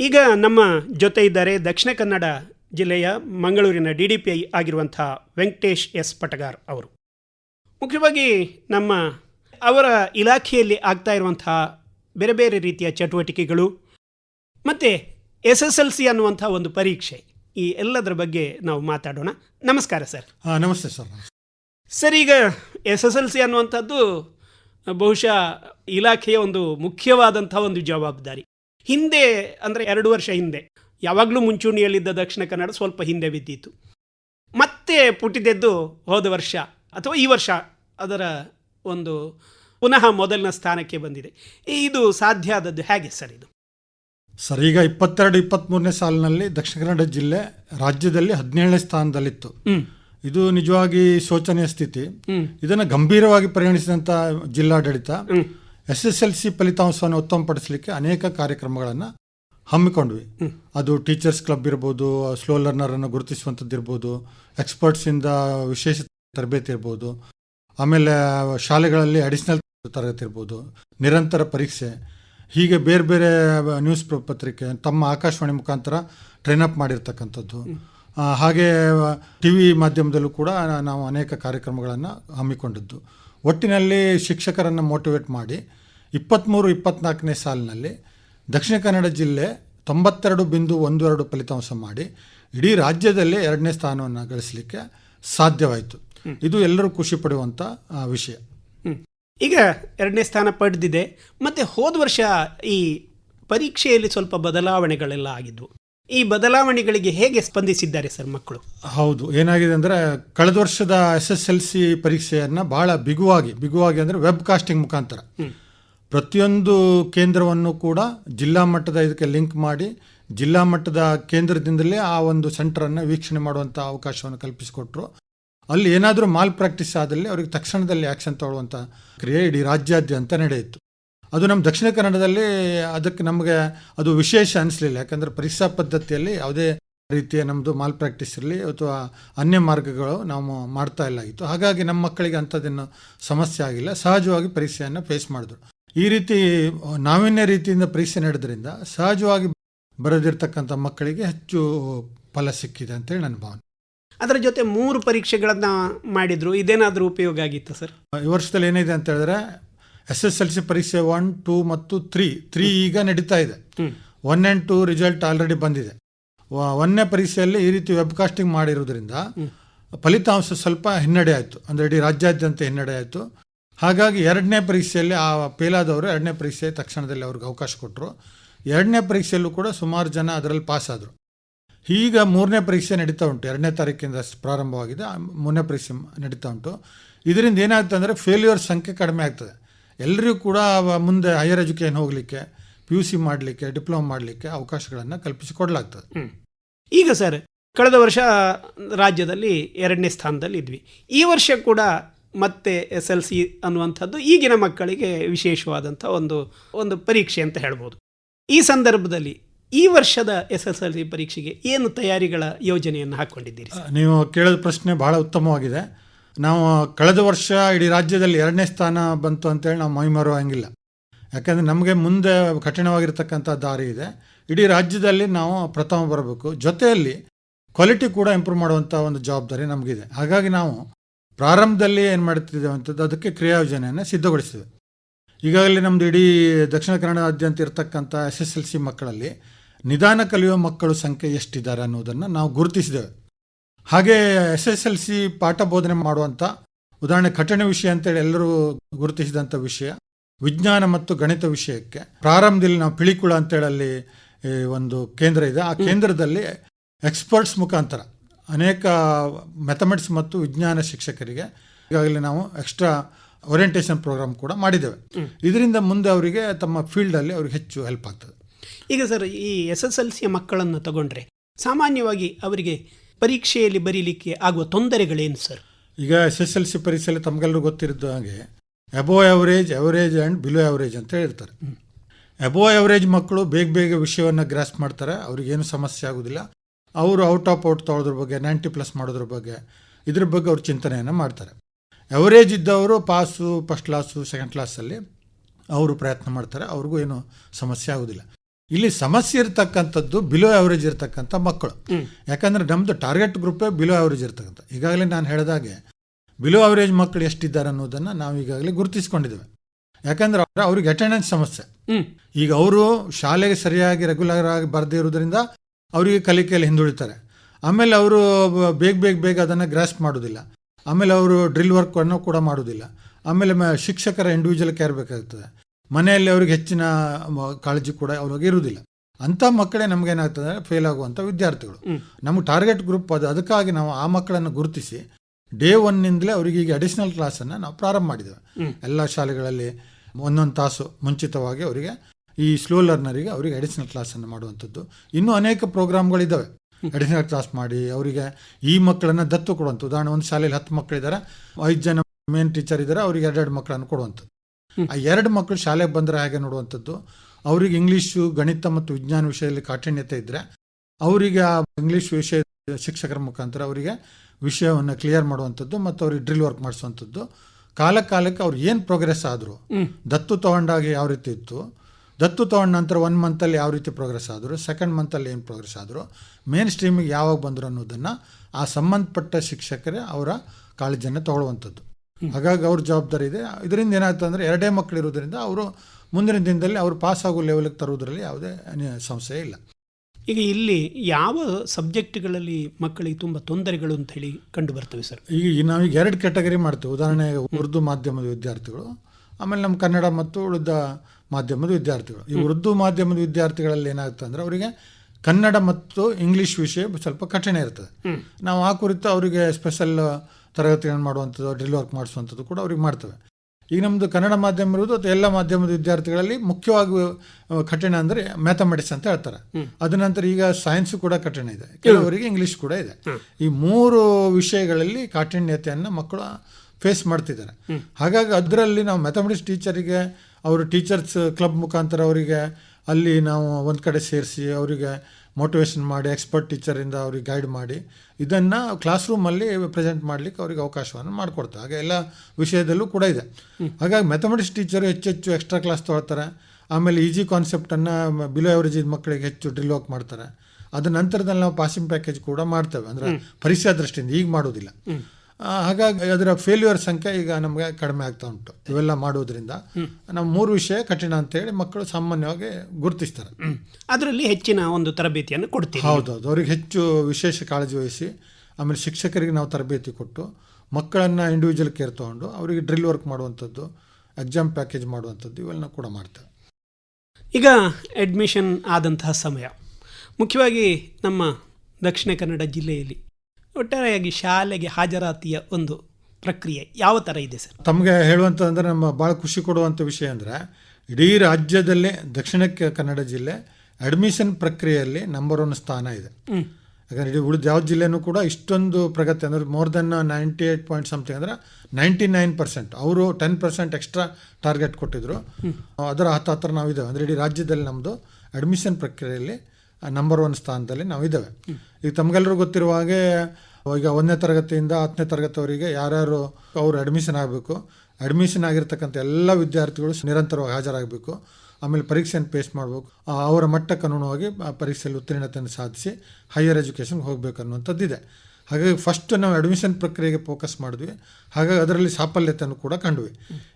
ಈಗ ನಮ್ಮ ಜೊತೆ ಇದ್ದಾರೆ ದಕ್ಷಿಣ ಕನ್ನಡ ಜಿಲ್ಲೆಯ ಮಂಗಳೂರಿನ ಡಿ ಡಿ ಪಿ ಐ ಆಗಿರುವಂಥ ವೆಂಕಟೇಶ್ ಎಸ್ ಪಟಗಾರ್ ಅವರು. ಮುಖ್ಯವಾಗಿ ನಮ್ಮ ಅವರ ಇಲಾಖೆಯಲ್ಲಿ ಆಗ್ತಾ ಇರುವಂತಹ ಬೇರೆ ಬೇರೆ ರೀತಿಯ ಚಟುವಟಿಕೆಗಳು ಮತ್ತು ಎಸ್ ಎಸ್ ಎಲ್ ಸಿ ಅನ್ನುವಂಥ ಒಂದು ಪರೀಕ್ಷೆ ಈ ಎಲ್ಲದರ ಬಗ್ಗೆ ನಾವು ಮಾತಾಡೋಣ. ನಮಸ್ಕಾರ ಸರ್. ಹಾಂ ನಮಸ್ತೆ ಸರ್. ಸರ್ ಈಗ ಎಸ್ ಎಸ್ ಎಲ್ ಸಿ ಅನ್ನುವಂಥದ್ದು ಬಹುಶಃ ಇಲಾಖೆಯ ಒಂದು ಮುಖ್ಯವಾದಂಥ ಒಂದು ಜವಾಬ್ದಾರಿ. ಹಿಂದೆ ಅಂದರೆ ಎರಡು ವರ್ಷ ಹಿಂದೆ. ಯಾವಾಗಲೂ ಮುಂಚೂಣಿಯಲ್ಲಿದ್ದ ದಕ್ಷಿಣ ಕನ್ನಡ ಸ್ವಲ್ಪ ಹಿಂದೆ ಬಿದ್ದಿತ್ತು. ಮತ್ತೆ ಪುಟಿದೆದ್ದು ಹೋದ ವರ್ಷ ಅಥವಾ ಈ ವರ್ಷ ಅದರ ಒಂದು ಪುನಃ ಮೊದಲಿನ ಸ್ಥಾನಕ್ಕೆ ಬಂದಿದೆ. ಇದು ಸಾಧ್ಯ ಆದದ್ದು ಹೇಗೆ ಸರ್ ಇದು? ಸರ್ ಈಗ ಇಪ್ಪತ್ತೆರಡು ಇಪ್ಪತ್ತ್ಮೂರನೇ ಸಾಲಿನಲ್ಲಿ ದಕ್ಷಿಣ ಕನ್ನಡ ಜಿಲ್ಲೆ ರಾಜ್ಯದಲ್ಲಿ ಹದಿನೇಳನೇ ಸ್ಥಾನದಲ್ಲಿತ್ತು. ಇದು ನಿಜವಾಗಿ ಶೋಚನೀಯ ಸ್ಥಿತಿ. ಇದನ್ನು ಗಂಭೀರವಾಗಿ ಪರಿಗಣಿಸಿದಂಥ ಜಿಲ್ಲಾಡಳಿತ. ಎಸ್ ಎಸ್ ಎಲ್ ಸಿ ಫಲಿತಾಂಶವನ್ನು ಉತ್ತಮಪಡಿಸಲಿಕ್ಕೆ ಅನೇಕ ಕಾರ್ಯಕ್ರಮಗಳನ್ನು ಹಮ್ಮಿಕೊಂಡ್ವಿ. ಅದು ಟೀಚರ್ಸ್ ಕ್ಲಬ್ ಇರ್ಬೋದು ಸ್ಲೋ ಲರ್ನರನ್ನು ಗುರುತಿಸುವಂಥದ್ದು ಇರ್ಬೋದು ಎಕ್ಸ್ಪರ್ಟ್ಸಿಂದ ವಿಶೇಷ ತರಬೇತಿ ಇರ್ಬೋದು ಆಮೇಲೆ ಶಾಲೆಗಳಲ್ಲಿ ಅಡಿಷನಲ್ ತರಗತಿ ಇರ್ಬೋದು ನಿರಂತರ ಪರೀಕ್ಷೆ ಹೀಗೆ ಬೇರೆ ಬೇರೆ ನ್ಯೂಸ್ ಪತ್ರಿಕೆ ತಮ್ಮ ಆಕಾಶವಾಣಿ ಮುಖಾಂತರ ಟ್ರೈನ್ ಅಪ್ ಮಾಡಿರ್ತಕ್ಕಂಥದ್ದು. ಹಾಗೆ ಟಿ ವಿ ಮಾಧ್ಯಮದಲ್ಲೂ ಕೂಡ ನಾವು ಅನೇಕ ಕಾರ್ಯಕ್ರಮಗಳನ್ನು ಹಮ್ಮಿಕೊಂಡಿದ್ದು. ಒಟ್ಟಿನಲ್ಲಿ ಶಿಕ್ಷಕರನ್ನು ಮೋಟಿವೇಟ್ ಮಾಡಿ ಇಪ್ಪತ್ತ್ಮೂರು ಇಪ್ಪತ್ನಾಲ್ಕನೇ ಸಾಲಿನಲ್ಲಿ ದಕ್ಷಿಣ ಕನ್ನಡ ಜಿಲ್ಲೆ ತೊಂಬತ್ತೆರಡು ಬಿಂದು ಒಂದು ಎರಡು ಫಲಿತಾಂಶ ಮಾಡಿ ಇಡೀ ರಾಜ್ಯದಲ್ಲೇ ಎರಡನೇ ಸ್ಥಾನವನ್ನು ಗಳಿಸಲಿಕ್ಕೆ ಸಾಧ್ಯವಾಯಿತು. ಇದು ಎಲ್ಲರೂ ಖುಷಿ ಪಡುವಂಥ ವಿಷಯ. ಈಗ ಎರಡನೇ ಸ್ಥಾನ ಪಡೆದಿದೆ. ಮತ್ತು ಹೋದ ವರ್ಷ ಈ ಪರೀಕ್ಷೆಯಲ್ಲಿ ಸ್ವಲ್ಪ ಬದಲಾವಣೆಗಳೆಲ್ಲ ಆಗಿದ್ವು. ಈ ಬದಲಾವಣೆಗಳಿಗೆ ಹೇಗೆ ಸ್ಪಂದಿಸಿದ್ದಾರೆ ಸರ್ ಮಕ್ಕಳು? ಹೌದು. ಏನಾಗಿದೆ ಅಂದರೆ ಕಳೆದ ವರ್ಷದ ಎಸ್ ಎಸ್ ಎಲ್ ಸಿ ಪರೀಕ್ಷೆಯನ್ನು ಭಾಳ ಬಿಗುವಾಗಿ ಬಿಗುವಾಗಿ ಅಂದರೆ ವೆಬ್ ಕಾಸ್ಟಿಂಗ್ ಮುಖಾಂತರ ಪ್ರತಿಯೊಂದು ಕೇಂದ್ರವನ್ನು ಕೂಡ ಜಿಲ್ಲಾ ಮಟ್ಟದ ಇದಕ್ಕೆ ಲಿಂಕ್ ಮಾಡಿ ಜಿಲ್ಲಾ ಮಟ್ಟದ ಕೇಂದ್ರದಿಂದಲೇ ಆ ಒಂದು ಸೆಂಟರನ್ನು ವೀಕ್ಷಣೆ ಮಾಡುವಂಥ ಅವಕಾಶವನ್ನು ಕಲ್ಪಿಸಿಕೊಟ್ರು. ಅಲ್ಲಿ ಏನಾದರೂ ಮಾಲ್ ಪ್ರಾಕ್ಟೀಸ್ ಆದಲ್ಲಿ ಅವರಿಗೆ ತಕ್ಷಣದಲ್ಲಿ ಆ್ಯಕ್ಷನ್ ತಗೊಳ್ಳುವಂಥ ಕ್ರಿಯೆ ಇಡೀ ರಾಜ್ಯಾದ್ಯಂತ ನಡೆಯಿತು. ಅದು ನಮ್ಮ ದಕ್ಷಿಣ ಕನ್ನಡದಲ್ಲಿ ಅದಕ್ಕೆ ನಮಗೆ ಅದು ವಿಶೇಷ ಅನಿಸಲಿಲ್ಲ. ಯಾಕಂದರೆ ಪರೀಕ್ಷಾ ಪದ್ಧತಿಯಲ್ಲಿ ಯಾವುದೇ ರೀತಿಯ ನಮ್ಮದು ಮಾಲ್ ಪ್ರಾಕ್ಟೀಸ್ ಇರಲಿ ಅಥವಾ ಅನ್ಯ ಮಾರ್ಗಗಳು ನಾವು ಮಾಡ್ತಾ ಇಲ್ಲ ಆಗಿತ್ತು. ಹಾಗಾಗಿ ನಮ್ಮ ಮಕ್ಕಳಿಗೆ ಅಂಥದ್ದೇನು ಸಮಸ್ಯೆ ಆಗಿಲ್ಲ. ಸಹಜವಾಗಿ ಪರೀಕ್ಷೆಯನ್ನು ಫೇಸ್ ಮಾಡಿದ್ರು. ಈ ರೀತಿ ನಾವಿನ್ಯ ರೀತಿಯಿಂದ ಪರೀಕ್ಷೆ ನಡೆದ್ರಿಂದ ಸಹಜವಾಗಿ ಬರೆದಿರ್ತಕ್ಕಂಥ ಮಕ್ಕಳಿಗೆ ಹೆಚ್ಚು ಫಲ ಸಿಕ್ಕಿದೆ ಅಂತೇಳಿ ನನ್ನ ಭಾವನೆ. ಅದರ ಜೊತೆ ಮೂರು ಪರೀಕ್ಷೆಗಳನ್ನು ಮಾಡಿದ್ರು. ಇದೇನಾದರೂ ಉಪಯೋಗ ಆಗಿತ್ತು ಸರ್? ಈ ವರ್ಷದಲ್ಲಿ ಏನಿದೆ ಅಂತ ಹೇಳಿದ್ರೆ ಎಸ್ ಎಸ್ ಎಲ್ ಸಿ ಪರೀಕ್ಷೆ ಒನ್ ಟೂ ಮತ್ತು ತ್ರೀ ತ್ರೀ ಈಗ ನಡೀತಾ ಇದೆ. One and two result already ಬಂದಿದೆ. ಒಂದನೇ ಪರೀಕ್ಷೆಯಲ್ಲಿ ಈ ರೀತಿ ವೆಬ್ಕಾಸ್ಟಿಂಗ್ ಮಾಡಿರೋದ್ರಿಂದ ಫಲಿತಾಂಶ ಸ್ವಲ್ಪ ಹಿನ್ನಡೆ ಆಯಿತು. ಅಂದರೆ ಇಡೀ ರಾಜ್ಯಾದ್ಯಂತ ಹಿನ್ನಡೆ ಆಯಿತು. ಹಾಗಾಗಿ ಎರಡನೇ ಪರೀಕ್ಷೆಯಲ್ಲಿ ಆ ಪೇಲಾದವರು ಎರಡನೇ ಪರೀಕ್ಷೆ ತಕ್ಷಣದಲ್ಲಿ ಅವ್ರಿಗೆ ಅವಕಾಶ ಕೊಟ್ಟರು ಎರಡನೇ ಪರೀಕ್ಷೆಯಲ್ಲೂ ಕೂಡ ಸುಮಾರು ಜನ ಅದರಲ್ಲಿ ಪಾಸ್ ಆದರು. ಈಗ ಮೂರನೇ ಪರೀಕ್ಷೆ ನಡೀತಾ ಉಂಟು. ಎರಡನೇ ತಾರೀಕಿಂದ ಪ್ರಾರಂಭವಾಗಿದೆ. ಮೂರನೇ ಪರೀಕ್ಷೆ ನಡೀತಾ ಉಂಟು. ಇದರಿಂದ ಏನಾಗುತ್ತೆ ಅಂದರೆ ಫೇಲ್ಯೂರ್ ಸಂಖ್ಯೆ ಕಡಿಮೆ ಆಗ್ತದೆ. ಎಲ್ಲರಿಗೂ ಕೂಡ ಮುಂದೆ ಹೈಯರ್ ಎಜುಕೇಷನ್ ಹೋಗಲಿಕ್ಕೆ ಪಿ ಯು ಸಿ ಮಾಡಲಿಕ್ಕೆ ಡಿಪ್ಲೊಮಾ ಮಾಡಲಿಕ್ಕೆ ಅವಕಾಶಗಳನ್ನು ಕಲ್ಪಿಸಿಕೊಡ್ಲಾಗ್ತದೆ. ಈಗ ಸರ್, ಕಳೆದ ವರ್ಷ ರಾಜ್ಯದಲ್ಲಿ ಎರಡನೇ ಸ್ಥಾನದಲ್ಲಿ ಇದ್ವಿ. ಈ ವರ್ಷ ಕೂಡ ಮತ್ತೆ ಎಸ್ ಎಲ್ ಸಿ ಅನ್ನುವಂಥದ್ದು ಈಗಿನ ಮಕ್ಕಳಿಗೆ ವಿಶೇಷವಾದಂಥ ಒಂದು ಒಂದು ಪರೀಕ್ಷೆ ಅಂತ ಹೇಳ್ಬೋದು. ಈ ಸಂದರ್ಭದಲ್ಲಿ ಈ ವರ್ಷದ ಎಸ್ ಎಸ್ ಎಲ್ ಸಿ ಪರೀಕ್ಷೆಗೆ ಏನು ತಯಾರಿಗಳ ಯೋಜನೆಯನ್ನು ಹಾಕ್ಕೊಂಡಿದ್ದೀರಿ ನೀವು ಕೇಳಿದ ಪ್ರಶ್ನೆ ಬಹಳ ಉತ್ತಮವಾಗಿದೆ. ನಾವು ಕಳೆದ ವರ್ಷ ಇಡೀ ರಾಜ್ಯದಲ್ಲಿ ಎರಡನೇ ಸ್ಥಾನ ಬಂತು ಅಂತೇಳಿ ನಾವು ಮೈ ಹಂಗಿಲ್ಲ ಯಾಕಂದರೆ ನಮಗೆ ಮುಂದೆ ಕಠಿಣವಾಗಿರ್ತಕ್ಕಂಥ ದಾರಿ ಇದೆ. ಇಡೀ ರಾಜ್ಯದಲ್ಲಿ ನಾವು ಪ್ರಥಮ ಬರಬೇಕು. ಜೊತೆಯಲ್ಲಿ ಕ್ವಾಲಿಟಿ ಕೂಡ ಇಂಪ್ರೂವ್ ಮಾಡುವಂಥ ಒಂದು ಜವಾಬ್ದಾರಿ ನಮಗಿದೆ. ಹಾಗಾಗಿ ನಾವು ಪ್ರಾರಂಭದಲ್ಲಿ ಏನು ಮಾಡ್ತಿದ್ದೇವೆ ಅಂತದ್ದು ಅದಕ್ಕೆ ಕ್ರಿಯಾಯೋಜನೆಯನ್ನು ಸಿದ್ಧಗೊಳಿಸಿದೆ ಈಗಾಗಲೇ ನಮ್ಮದು ಇಡೀ ದಕ್ಷಿಣ ಕನ್ನಡಾದ್ಯಂತ ಇರತಕ್ಕಂಥ ಎಸ್ ಎಸ್ ಎಲ್ ಸಿ ಮಕ್ಕಳಲ್ಲಿ ನಿಧಾನ ಕಲಿಯುವ ಮಕ್ಕಳ ಸಂಖ್ಯೆ ಎಷ್ಟಿದ್ದಾರೆ ಅನ್ನೋದನ್ನು ನಾವು ಗುರುತಿಸಿದ್ದೇವೆ. ಹಾಗೆ ಎಸ್ ಎಸ್ ಎಲ್ ಸಿ ಪಾಠ ಬೋಧನೆ ಮಾಡುವಂಥ ಉದಾಹರಣೆ ಕಠಿಣ ವಿಷಯ ಅಂತೇಳಿ ಎಲ್ಲರೂ ಗುರುತಿಸಿದಂಥ ವಿಷಯ ವಿಜ್ಞಾನ ಮತ್ತು ಗಣಿತ ವಿಷಯಕ್ಕೆ ಪ್ರಾರಂಭದಲ್ಲಿ ನಾವು ಪಿಳಿಕುಳ ಅಂತೇಳಿ ಅಲ್ಲಿ ಒಂದು ಕೇಂದ್ರ ಇದೆ. ಆ ಕೇಂದ್ರದಲ್ಲಿ ಎಕ್ಸ್ಪರ್ಟ್ಸ್ ಮುಖಾಂತರ ಅನೇಕ ಮ್ಯಾಥಮೆಟಿಕ್ಸ್ ಮತ್ತು ವಿಜ್ಞಾನ ಶಿಕ್ಷಕರಿಗೆ ಈಗಾಗಲೇ ನಾವು ಎಕ್ಸ್ಟ್ರಾ ಓರಿಯೆಂಟೇಷನ್ ಪ್ರೋಗ್ರಾಮ್ ಕೂಡ ಮಾಡಿದ್ದೇವೆ. ಇದರಿಂದ ಮುಂದೆ ಅವರಿಗೆ ತಮ್ಮ ಫೀಲ್ಡಲ್ಲಿ ಅವ್ರಿಗೆ ಹೆಚ್ಚು ಹೆಲ್ಪ್ ಆಗ್ತದೆ. ಈಗ ಸರ್ ಈ ಎಸ್ ಎಸ್ ಎಲ್ ಸಿಯ ಮಕ್ಕಳನ್ನು ತಗೊಂಡ್ರೆ ಸಾಮಾನ್ಯವಾಗಿ ಅವರಿಗೆ ಪರೀಕ್ಷೆಯಲ್ಲಿ ಬರೀಲಿಕ್ಕೆ ಆಗುವ ತೊಂದರೆಗಳೇನು ಸರ್? ಈಗ ಎಸ್ ಎಸ್ ಎಲ್ ಸಿ ಪರೀಕ್ಷೆಯಲ್ಲಿ ತಮಗೆಲ್ಲರೂ ಗೊತ್ತಿರೋದು ಹಾಗೆ above average average and below average ಅಂತ ಹೇಳ್ತಾರೆ. ಅಬೋ ಆವರೇಜ್ ಮಕ್ಕಳು ಬೇಗ ಬೇಗ ವಿಷಯವನ್ನು ಗ್ರಾಸ್ ಮಾಡ್ತಾರೆ ಅವ್ರಿಗೇನು ಸಮಸ್ಯೆ ಆಗೋದಿಲ್ಲ. ಅವರು ಔಟ್ ಆಫ್ ಔಟ್ ತೊಗೊಳೋದ್ರ ಬಗ್ಗೆ ನೈಂಟಿ ಪ್ಲಸ್ ಮಾಡೋದ್ರ ಬಗ್ಗೆ ಇದ್ರ ಬಗ್ಗೆ ಅವ್ರು ಚಿಂತನೆಯನ್ನು ಮಾಡ್ತಾರೆ. ಎವರೇಜ್ ಇದ್ದವರು ಪಾಸು ಫಸ್ಟ್ ಕ್ಲಾಸು ಸೆಕೆಂಡ್ ಕ್ಲಾಸಲ್ಲಿ ಅವರು ಪ್ರಯತ್ನ ಮಾಡ್ತಾರೆ. ಅವ್ರಿಗೂ ಏನು ಸಮಸ್ಯೆ ಆಗೋದಿಲ್ಲ. ಇಲ್ಲಿ ಸಮಸ್ಯೆ ಇರ್ತಕ್ಕಂಥದ್ದು ಬಿಲೋ ಆವರೇಜ್ ಇರ್ತಕ್ಕಂಥ ಮಕ್ಕಳು. ಯಾಕಂದ್ರೆ ನಮ್ಮದು ಟಾರ್ಗೆಟ್ ಗ್ರೂಪೇ ಬಿಲೋ ಆವರೇಜ್ ಇರ್ತಕ್ಕಂಥ. ಈಗಾಗಲೇ ನಾನು ಹೇಳಿದಾಗೆ ಬಿಲೋ ಆವರೇಜ್ ಮಕ್ಕಳು ಎಷ್ಟಿದ್ದಾರೆ ಅನ್ನೋದನ್ನು ನಾವು ಈಗಾಗಲೇ ಗುರುತಿಸ್ಕೊಂಡಿದ್ದೇವೆ. ಯಾಕಂದ್ರೆ ಅವ್ರ- ಅವ್ರಿಗೆ ಅಟೆಂಡೆನ್ಸ್ ಸಮಸ್ಯೆ. ಈಗ ಅವರು ಶಾಲೆಗೆ ಸರಿಯಾಗಿ ರೆಗ್ಯುಲರ್ ಆಗಿ ಬರದೇ ಇರೋದ್ರಿಂದ ಅವರಿಗೆ ಕಲಿಕೆಯಲ್ಲಿ ಹಿಂದುಳಿತಾರೆ. ಆಮೇಲೆ ಅವರು ಬೇಗ ಬೇಗ ಬೇಗ ಅದನ್ನು ಗ್ರಾಸ್ಪ್ ಮಾಡೋದಿಲ್ಲ. ಆಮೇಲೆ ಅವರು ಡ್ರಿಲ್ ವರ್ಕನ್ನು ಕೂಡ ಮಾಡೋದಿಲ್ಲ. ಆಮೇಲೆ ಮ- ಶಿಕ್ಷಕರ ಇಂಡಿವಿಜುವಲ್ ಕೇರ್ ಬೇಕಾಗ್ತದೆ. ಮನೆಯಲ್ಲಿ ಅವ್ರಿಗೆ ಹೆಚ್ಚಿನ ಕಾಳಜಿ ಕೂಡ ಅವ್ರಿಗೆ ಇರುವುದಿಲ್ಲ ಅಂಥ ಮಕ್ಕಳೇ ನಮಗೇನಾಗ್ತದೆ ಫೇಲ್ ಆಗುವಂಥ ವಿದ್ಯಾರ್ಥಿಗಳು. ನಮ್ಮ ಟಾರ್ಗೆಟ್ ಗ್ರೂಪ್ ಅದು ಅದಕ್ಕಾಗಿ ನಾವು ಆ ಮಕ್ಕಳನ್ನು ಗುರುತಿಸಿ ಡೇ ಒನ್ನಿಂದಲೇ ಅವರಿಗೆ ಈಗ ಅಡಿಷ್ನಲ್ ಕ್ಲಾಸನ್ನು ನಾವು ಪ್ರಾರಂಭ ಮಾಡಿದ್ದೇವೆ. ಎಲ್ಲ ಶಾಲೆಗಳಲ್ಲಿ ಒಂದೊಂದು ತಾಸು ಮುಂಚಿತವಾಗಿ ಅವರಿಗೆ ಈ ಸ್ಲೋ ಲರ್ನರಿಗೆ ಅವರಿಗೆ ಅಡಿಷನಲ್ ಕ್ಲಾಸನ್ನು ಮಾಡುವಂಥದ್ದು. ಇನ್ನೂ ಅನೇಕ ಪ್ರೋಗ್ರಾಮ್ಗಳಿದ್ದಾವೆ ಅಡಿಷನಲ್ ಕ್ಲಾಸ್ ಮಾಡಿ ಅವರಿಗೆ ಈ ಮಕ್ಕಳನ್ನು ದತ್ತು ಕೊಡುವಂಥ ಉದಾಹರಣೆ ಒಂದು ಶಾಲೆಯಲ್ಲಿ ಹತ್ತು ಮಕ್ಕಳಿದ್ದಾರೆ ಐದು ಜನ ಮೇನ್ ಟೀಚರ್ ಇದ್ದಾರೆ ಅವರಿಗೆ ಎರಡೆರಡು ಮಕ್ಕಳನ್ನು ಕೊಡುವಂಥದ್ದು. ಆ ಎರಡು ಮಕ್ಕಳು ಶಾಲೆಗೆ ಬಂದರೆ ಹಾಗೆ ನೋಡುವಂಥದ್ದು. ಅವರಿಗೆ ಇಂಗ್ಲೀಷು ಗಣಿತ ಮತ್ತು ವಿಜ್ಞಾನ ವಿಷಯದಲ್ಲಿ ಕಾಠಿಣ್ಯತೆ ಇದ್ದರೆ ಅವರಿಗೆ ಆ ಇಂಗ್ಲೀಷ್ ವಿಷಯ ಶಿಕ್ಷಕರ ಮುಖಾಂತರ ಅವರಿಗೆ ವಿಷಯವನ್ನು ಕ್ಲಿಯರ್ ಮಾಡುವಂಥದ್ದು ಮತ್ತು ಅವ್ರಿಗೆ ಡ್ರಿಲ್ ವರ್ಕ್ ಮಾಡಿಸುವಂಥದ್ದು. ಕಾಲ ಕಾಲಕ್ಕೆ ಅವ್ರು ಏನು ಪ್ರೋಗ್ರೆಸ್ ಆದರು ದತ್ತು ತಗೊಂಡಾಗ ಯಾವ ರೀತಿ ಇತ್ತು ದತ್ತು ತಗೊಂಡ ನಂತರ ಒನ್ ಮಂತಲ್ಲಿ ಯಾವ ರೀತಿ ಪ್ರೋಗ್ರೆಸ್ ಆದರು ಸೆಕೆಂಡ್ ಮಂತಲ್ಲಿ ಏನು ಪ್ರೋಗ್ರೆಸ್ ಆದರು ಮೇನ್ ಸ್ಟ್ರೀಮಿಗೆ ಯಾವಾಗ ಬಂದರು ಅನ್ನೋದನ್ನು ಆ ಸಂಬಂಧಪಟ್ಟ ಶಿಕ್ಷಕರೇ ಅವರ ಕಾಳಜಿಯನ್ನು ತಗೊಳ್ಳುವಂಥದ್ದು. ಹಾಗಾಗಿ ಅವ್ರ ಜವಾಬ್ದಾರಿ ಇದೆ. ಇದರಿಂದ ಏನಾಯ್ತು ಅಂದರೆ ಎರಡೇ ಮಕ್ಕಳು ಇರೋದ್ರಿಂದ ಅವರು ಮುಂದಿನ ದಿನದಲ್ಲಿ ಅವರು ಪಾಸ್ ಆಗೋ ಲೆವೆಲ್ಗೆ ತರುವುದರಲ್ಲಿ ಯಾವುದೇ ಸಮಸ್ಯೆ ಇಲ್ಲ. ಈಗ ಇಲ್ಲಿ ಯಾವ ಸಬ್ಜೆಕ್ಟ್ಗಳಲ್ಲಿ ಮಕ್ಕಳಿಗೆ ತುಂಬ ತೊಂದರೆಗಳು ಅಂತ ಹೇಳಿ ಕಂಡು ಬರ್ತವೆ ಸರ್? ಈಗ ನಾವು ನಾವೀಗ ಎರಡು ಕ್ಯಾಟಗರಿ ಮಾಡ್ತೇವೆ. ಉದಾಹರಣೆಗೆ ಉರ್ದು ಮಾಧ್ಯಮದ ವಿದ್ಯಾರ್ಥಿಗಳು ಆಮೇಲೆ ನಮ್ಮ ಕನ್ನಡ ಮತ್ತು ಉಳಿದ ಮಾಧ್ಯಮದ ವಿದ್ಯಾರ್ಥಿಗಳು. ಈ ಉರ್ದು ಮಾಧ್ಯಮದ ವಿದ್ಯಾರ್ಥಿಗಳಲ್ಲಿ ಏನಾಗುತ್ತೆ ಅಂದರೆ ಅವರಿಗೆ ಕನ್ನಡ ಮತ್ತು ಇಂಗ್ಲೀಷ್ ವಿಷಯ ಸ್ವಲ್ಪ ಕಠಿಣ ಇರ್ತದೆ. ನಾವು ಆ ಕುರಿತು ಅವರಿಗೆ ಸ್ಪೆಷಲ್ ತರಗತಿಗಳನ್ನು ಮಾಡುವಂಥದ್ದು ಡ್ರಿಲ್ ವರ್ಕ್ ಮಾಡಿಸುವಂಥದ್ದು ಕೂಡ ಅವ್ರಿಗೆ ಮಾಡ್ತವೆ. ಈಗ ನಮ್ಮದು ಕನ್ನಡ ಮಾಧ್ಯಮ ಇರುವುದು ಅಥವಾ ಎಲ್ಲ ಮಾಧ್ಯಮದ ವಿದ್ಯಾರ್ಥಿಗಳಲ್ಲಿ ಮುಖ್ಯವಾಗಿ ಕಠಿಣ ಅಂದರೆ ಮ್ಯಾಥಮೆಟಿಕ್ಸ್ ಅಂತ ಹೇಳ್ತಾರೆ. ಅದನಂತರ ಅದ ನಂತರ ಈಗ ಸೈನ್ಸ್ ಕೂಡ ಕಠಿಣ ಇದೆ. ಕೆಲವರಿಗೆ ಇಂಗ್ಲೀಷ್ ಕೂಡ ಇದೆ. ಈ ಮೂರು ವಿಷಯಗಳಲ್ಲಿ ಕಾಠಿಣ್ಯತೆಯನ್ನು ಮಕ್ಕಳು ಫೇಸ್ ಮಾಡ್ತಿದ್ದಾರೆ. ಹಾಗಾಗಿ ಅದರಲ್ಲಿ ನಾವು ಮ್ಯಾಥಮೆಟಿಕ್ಸ್ ಟೀಚರಿಗೆ ಅವರು ಟೀಚರ್ಸ್ ಕ್ಲಬ್ ಮುಖಾಂತರ ಅವರಿಗೆ ಅಲ್ಲಿ ನಾವು ಒಂದು ಕಡೆ ಸೇರಿಸಿ ಅವರಿಗೆ ಮೋಟಿವೇಶನ್ ಮಾಡಿ ಎಕ್ಸ್ಪರ್ಟ್ ಟೀಚರಿಂದ ಅವ್ರಿಗೆ ಗೈಡ್ ಮಾಡಿ ಇದನ್ನು ಕ್ಲಾಸ್ ರೂಮಲ್ಲಿ ಪ್ರೆಸೆಂಟ್ ಮಾಡಲಿಕ್ಕೆ ಅವರಿಗೆ ಅವಕಾಶವನ್ನು ಮಾಡಿಕೊಡ್ತಾರೆ. ಹಾಗೆ ಎಲ್ಲ ವಿಷಯದಲ್ಲೂ ಕೂಡ ಇದೆ. ಹಾಗಾಗಿ ಮ್ಯಾಥಮೆಟಿಕ್ಸ್ ಟೀಚರು ಹೆಚ್ಚೆಚ್ಚು ಎಕ್ಸ್ಟ್ರಾ ಕ್ಲಾಸ್ ತೊಗೊಳ್ತಾರೆ. ಆಮೇಲೆ ಈಜಿ ಕಾನ್ಸೆಪ್ಟನ್ನು ಬಿಲೋ ಎವರೇಜ್ ಮಕ್ಕಳಿಗೆ ಹೆಚ್ಚು ಡ್ರಿಲ್ ವರ್ಕ್ ಮಾಡ್ತಾರೆ. ಅದ ನಂತರದಲ್ಲಿ ನಾವು ಪಾಸಿಂಗ್ ಪ್ಯಾಕೇಜ್ ಕೂಡ ಮಾಡ್ತೇವೆ. ಅಂದರೆ ಪರಿಸರ ದೃಷ್ಟಿಯಿಂದ ಈಗ ಮಾಡೋದಿಲ್ಲ. ಹಾಗಾಗಿ ಅದರ ಫೇಲ್ಯೂರ್ ಸಂಖ್ಯೆ ಈಗ ನಮಗೆ ಕಡಿಮೆ ಆಗ್ತಾ ಉಂಟು. ಇವೆಲ್ಲ ಮಾಡೋದ್ರಿಂದ ನಮ್ಮ ಮೂರು ವಿಷಯ ಕಠಿಣ ಅಂತೇಳಿ ಮಕ್ಕಳು ಸಾಮಾನ್ಯವಾಗಿ ಗುರುತಿಸ್ತಾರೆ. ಅದರಲ್ಲಿ ಹೆಚ್ಚಿನ ಒಂದು ತರಬೇತಿಯನ್ನು ಕೊಡ್ತೀವಿ ಹೌದೌದು. ಅವ್ರಿಗೆ ಹೆಚ್ಚು ವಿಶೇಷ ಕಾಳಜಿ ವಹಿಸಿ ಆಮೇಲೆ ಶಿಕ್ಷಕರಿಗೆ ನಾವು ತರಬೇತಿ ಕೊಟ್ಟು ಮಕ್ಕಳನ್ನು ಇಂಡಿವಿಜುವಲ್ ಕೇರ್ ತೊಗೊಂಡು ಅವರಿಗೆ ಡ್ರಿಲ್ ವರ್ಕ್ ಮಾಡುವಂಥದ್ದು ಎಕ್ಸಾಮ್ ಪ್ಯಾಕೇಜ್ ಮಾಡುವಂಥದ್ದು ಇವೆಲ್ಲ ಕೂಡ ಮಾಡ್ತೇವೆ. ಈಗ ಅಡ್ಮಿಷನ್ ಆದಂತಹ ಸಮಯ. ಮುಖ್ಯವಾಗಿ ನಮ್ಮ ದಕ್ಷಿಣ ಕನ್ನಡ ಜಿಲ್ಲೆಯಲ್ಲಿ ಒಟ್ಟಾರೆಯಾಗಿ ಶಾಲೆಗೆ ಹಾಜರಾತಿಯ ಒಂದು ಪ್ರಕ್ರಿಯೆ ಯಾವ ಥರ ಇದೆ ಸರ್? ತಮಗೆ ಹೇಳುವಂಥದ್ದಂದರೆ ನಮ್ಮ ಭಾಳ ಖುಷಿ ಕೊಡುವಂಥ ವಿಷಯ ಅಂದರೆ ಇಡೀ ರಾಜ್ಯದಲ್ಲೇ ದಕ್ಷಿಣ ಕನ್ನಡ ಜಿಲ್ಲೆ ಅಡ್ಮಿಷನ್ ಪ್ರಕ್ರಿಯೆಯಲ್ಲಿ ನಂಬರ್ ಒನ್ ಸ್ಥಾನ ಇದೆ. ಯಾಕಂದರೆ ಇಡೀ ಉಳಿದ ಯಾವ ಜಿಲ್ಲೆನೂ ಕೂಡ ಇಷ್ಟೊಂದು ಪ್ರಗತಿ ಅಂದರೆ more than ninety eight point something ಅಂದರೆ ನೈಂಟಿ ನೈನ್ ಪರ್ಸೆಂಟ್ ಅವರು ಟೆನ್ ಪರ್ಸೆಂಟ್ ಎಕ್ಸ್ಟ್ರಾ ಟಾರ್ಗೆಟ್ ಕೊಟ್ಟಿದ್ರು. ಅದರ ಹತ್ತು ಹತ್ರ ನಾವಿದ್ದೇವೆ. ಅಂದರೆ ಇಡೀ ರಾಜ್ಯದಲ್ಲಿ ನಮ್ಮದು ಅಡ್ಮಿಷನ್ ಪ್ರಕ್ರಿಯೆಯಲ್ಲಿ ನಂಬರ್ ಒನ್ ಸ್ಥಾನದಲ್ಲಿ ನಾವಿದ್ದೇವೆ. ಈಗ ತಮಗೆಲ್ಲರೂ ಗೊತ್ತಿರುವ ಹಾಗೆ ಈಗ ಒಂದನೇ ತರಗತಿಯಿಂದ ಹತ್ತನೇ ತರಗತಿವರೆಗೆ ಯಾರ್ಯಾರು ಅವರು ಅಡ್ಮಿಷನ್ ಆಗಬೇಕು ಅಡ್ಮಿಷನ್ ಆಗಿರ್ತಕ್ಕಂಥ ಎಲ್ಲ ವಿದ್ಯಾರ್ಥಿಗಳು ನಿರಂತರವಾಗಿ ಹಾಜರಾಗಬೇಕು. ಆಮೇಲೆ ಪರೀಕ್ಷೆಯನ್ನು ಪೇಸ್ ಮಾಡಬೇಕು. ಆ, ಅವರ ಮಟ್ಟಕ್ಕೆ ಅನುಗುಣವಾಗಿ ಪರೀಕ್ಷೆಯಲ್ಲಿ ಉತ್ತೀರ್ಣತೆಯನ್ನು ಸಾಧಿಸಿ ಹೈಯರ್ ಎಜುಕೇಷನ್ಗೆ ಹೋಗಬೇಕು ಅನ್ನುವಂಥದ್ದಿದೆ ಹಾಗಾಗಿ ಫಸ್ಟ್ ನಾವು ಅಡ್ಮಿಷನ್ ಪ್ರಕ್ರಿಯೆಗೆ ಫೋಕಸ್ ಮಾಡಿದ್ವಿ. ಹಾಗಾಗಿ ಅದರಲ್ಲಿ ಸಾಫಲ್ಯತೆಯನ್ನು ಕೂಡ ಕಂಡ್ವಿ.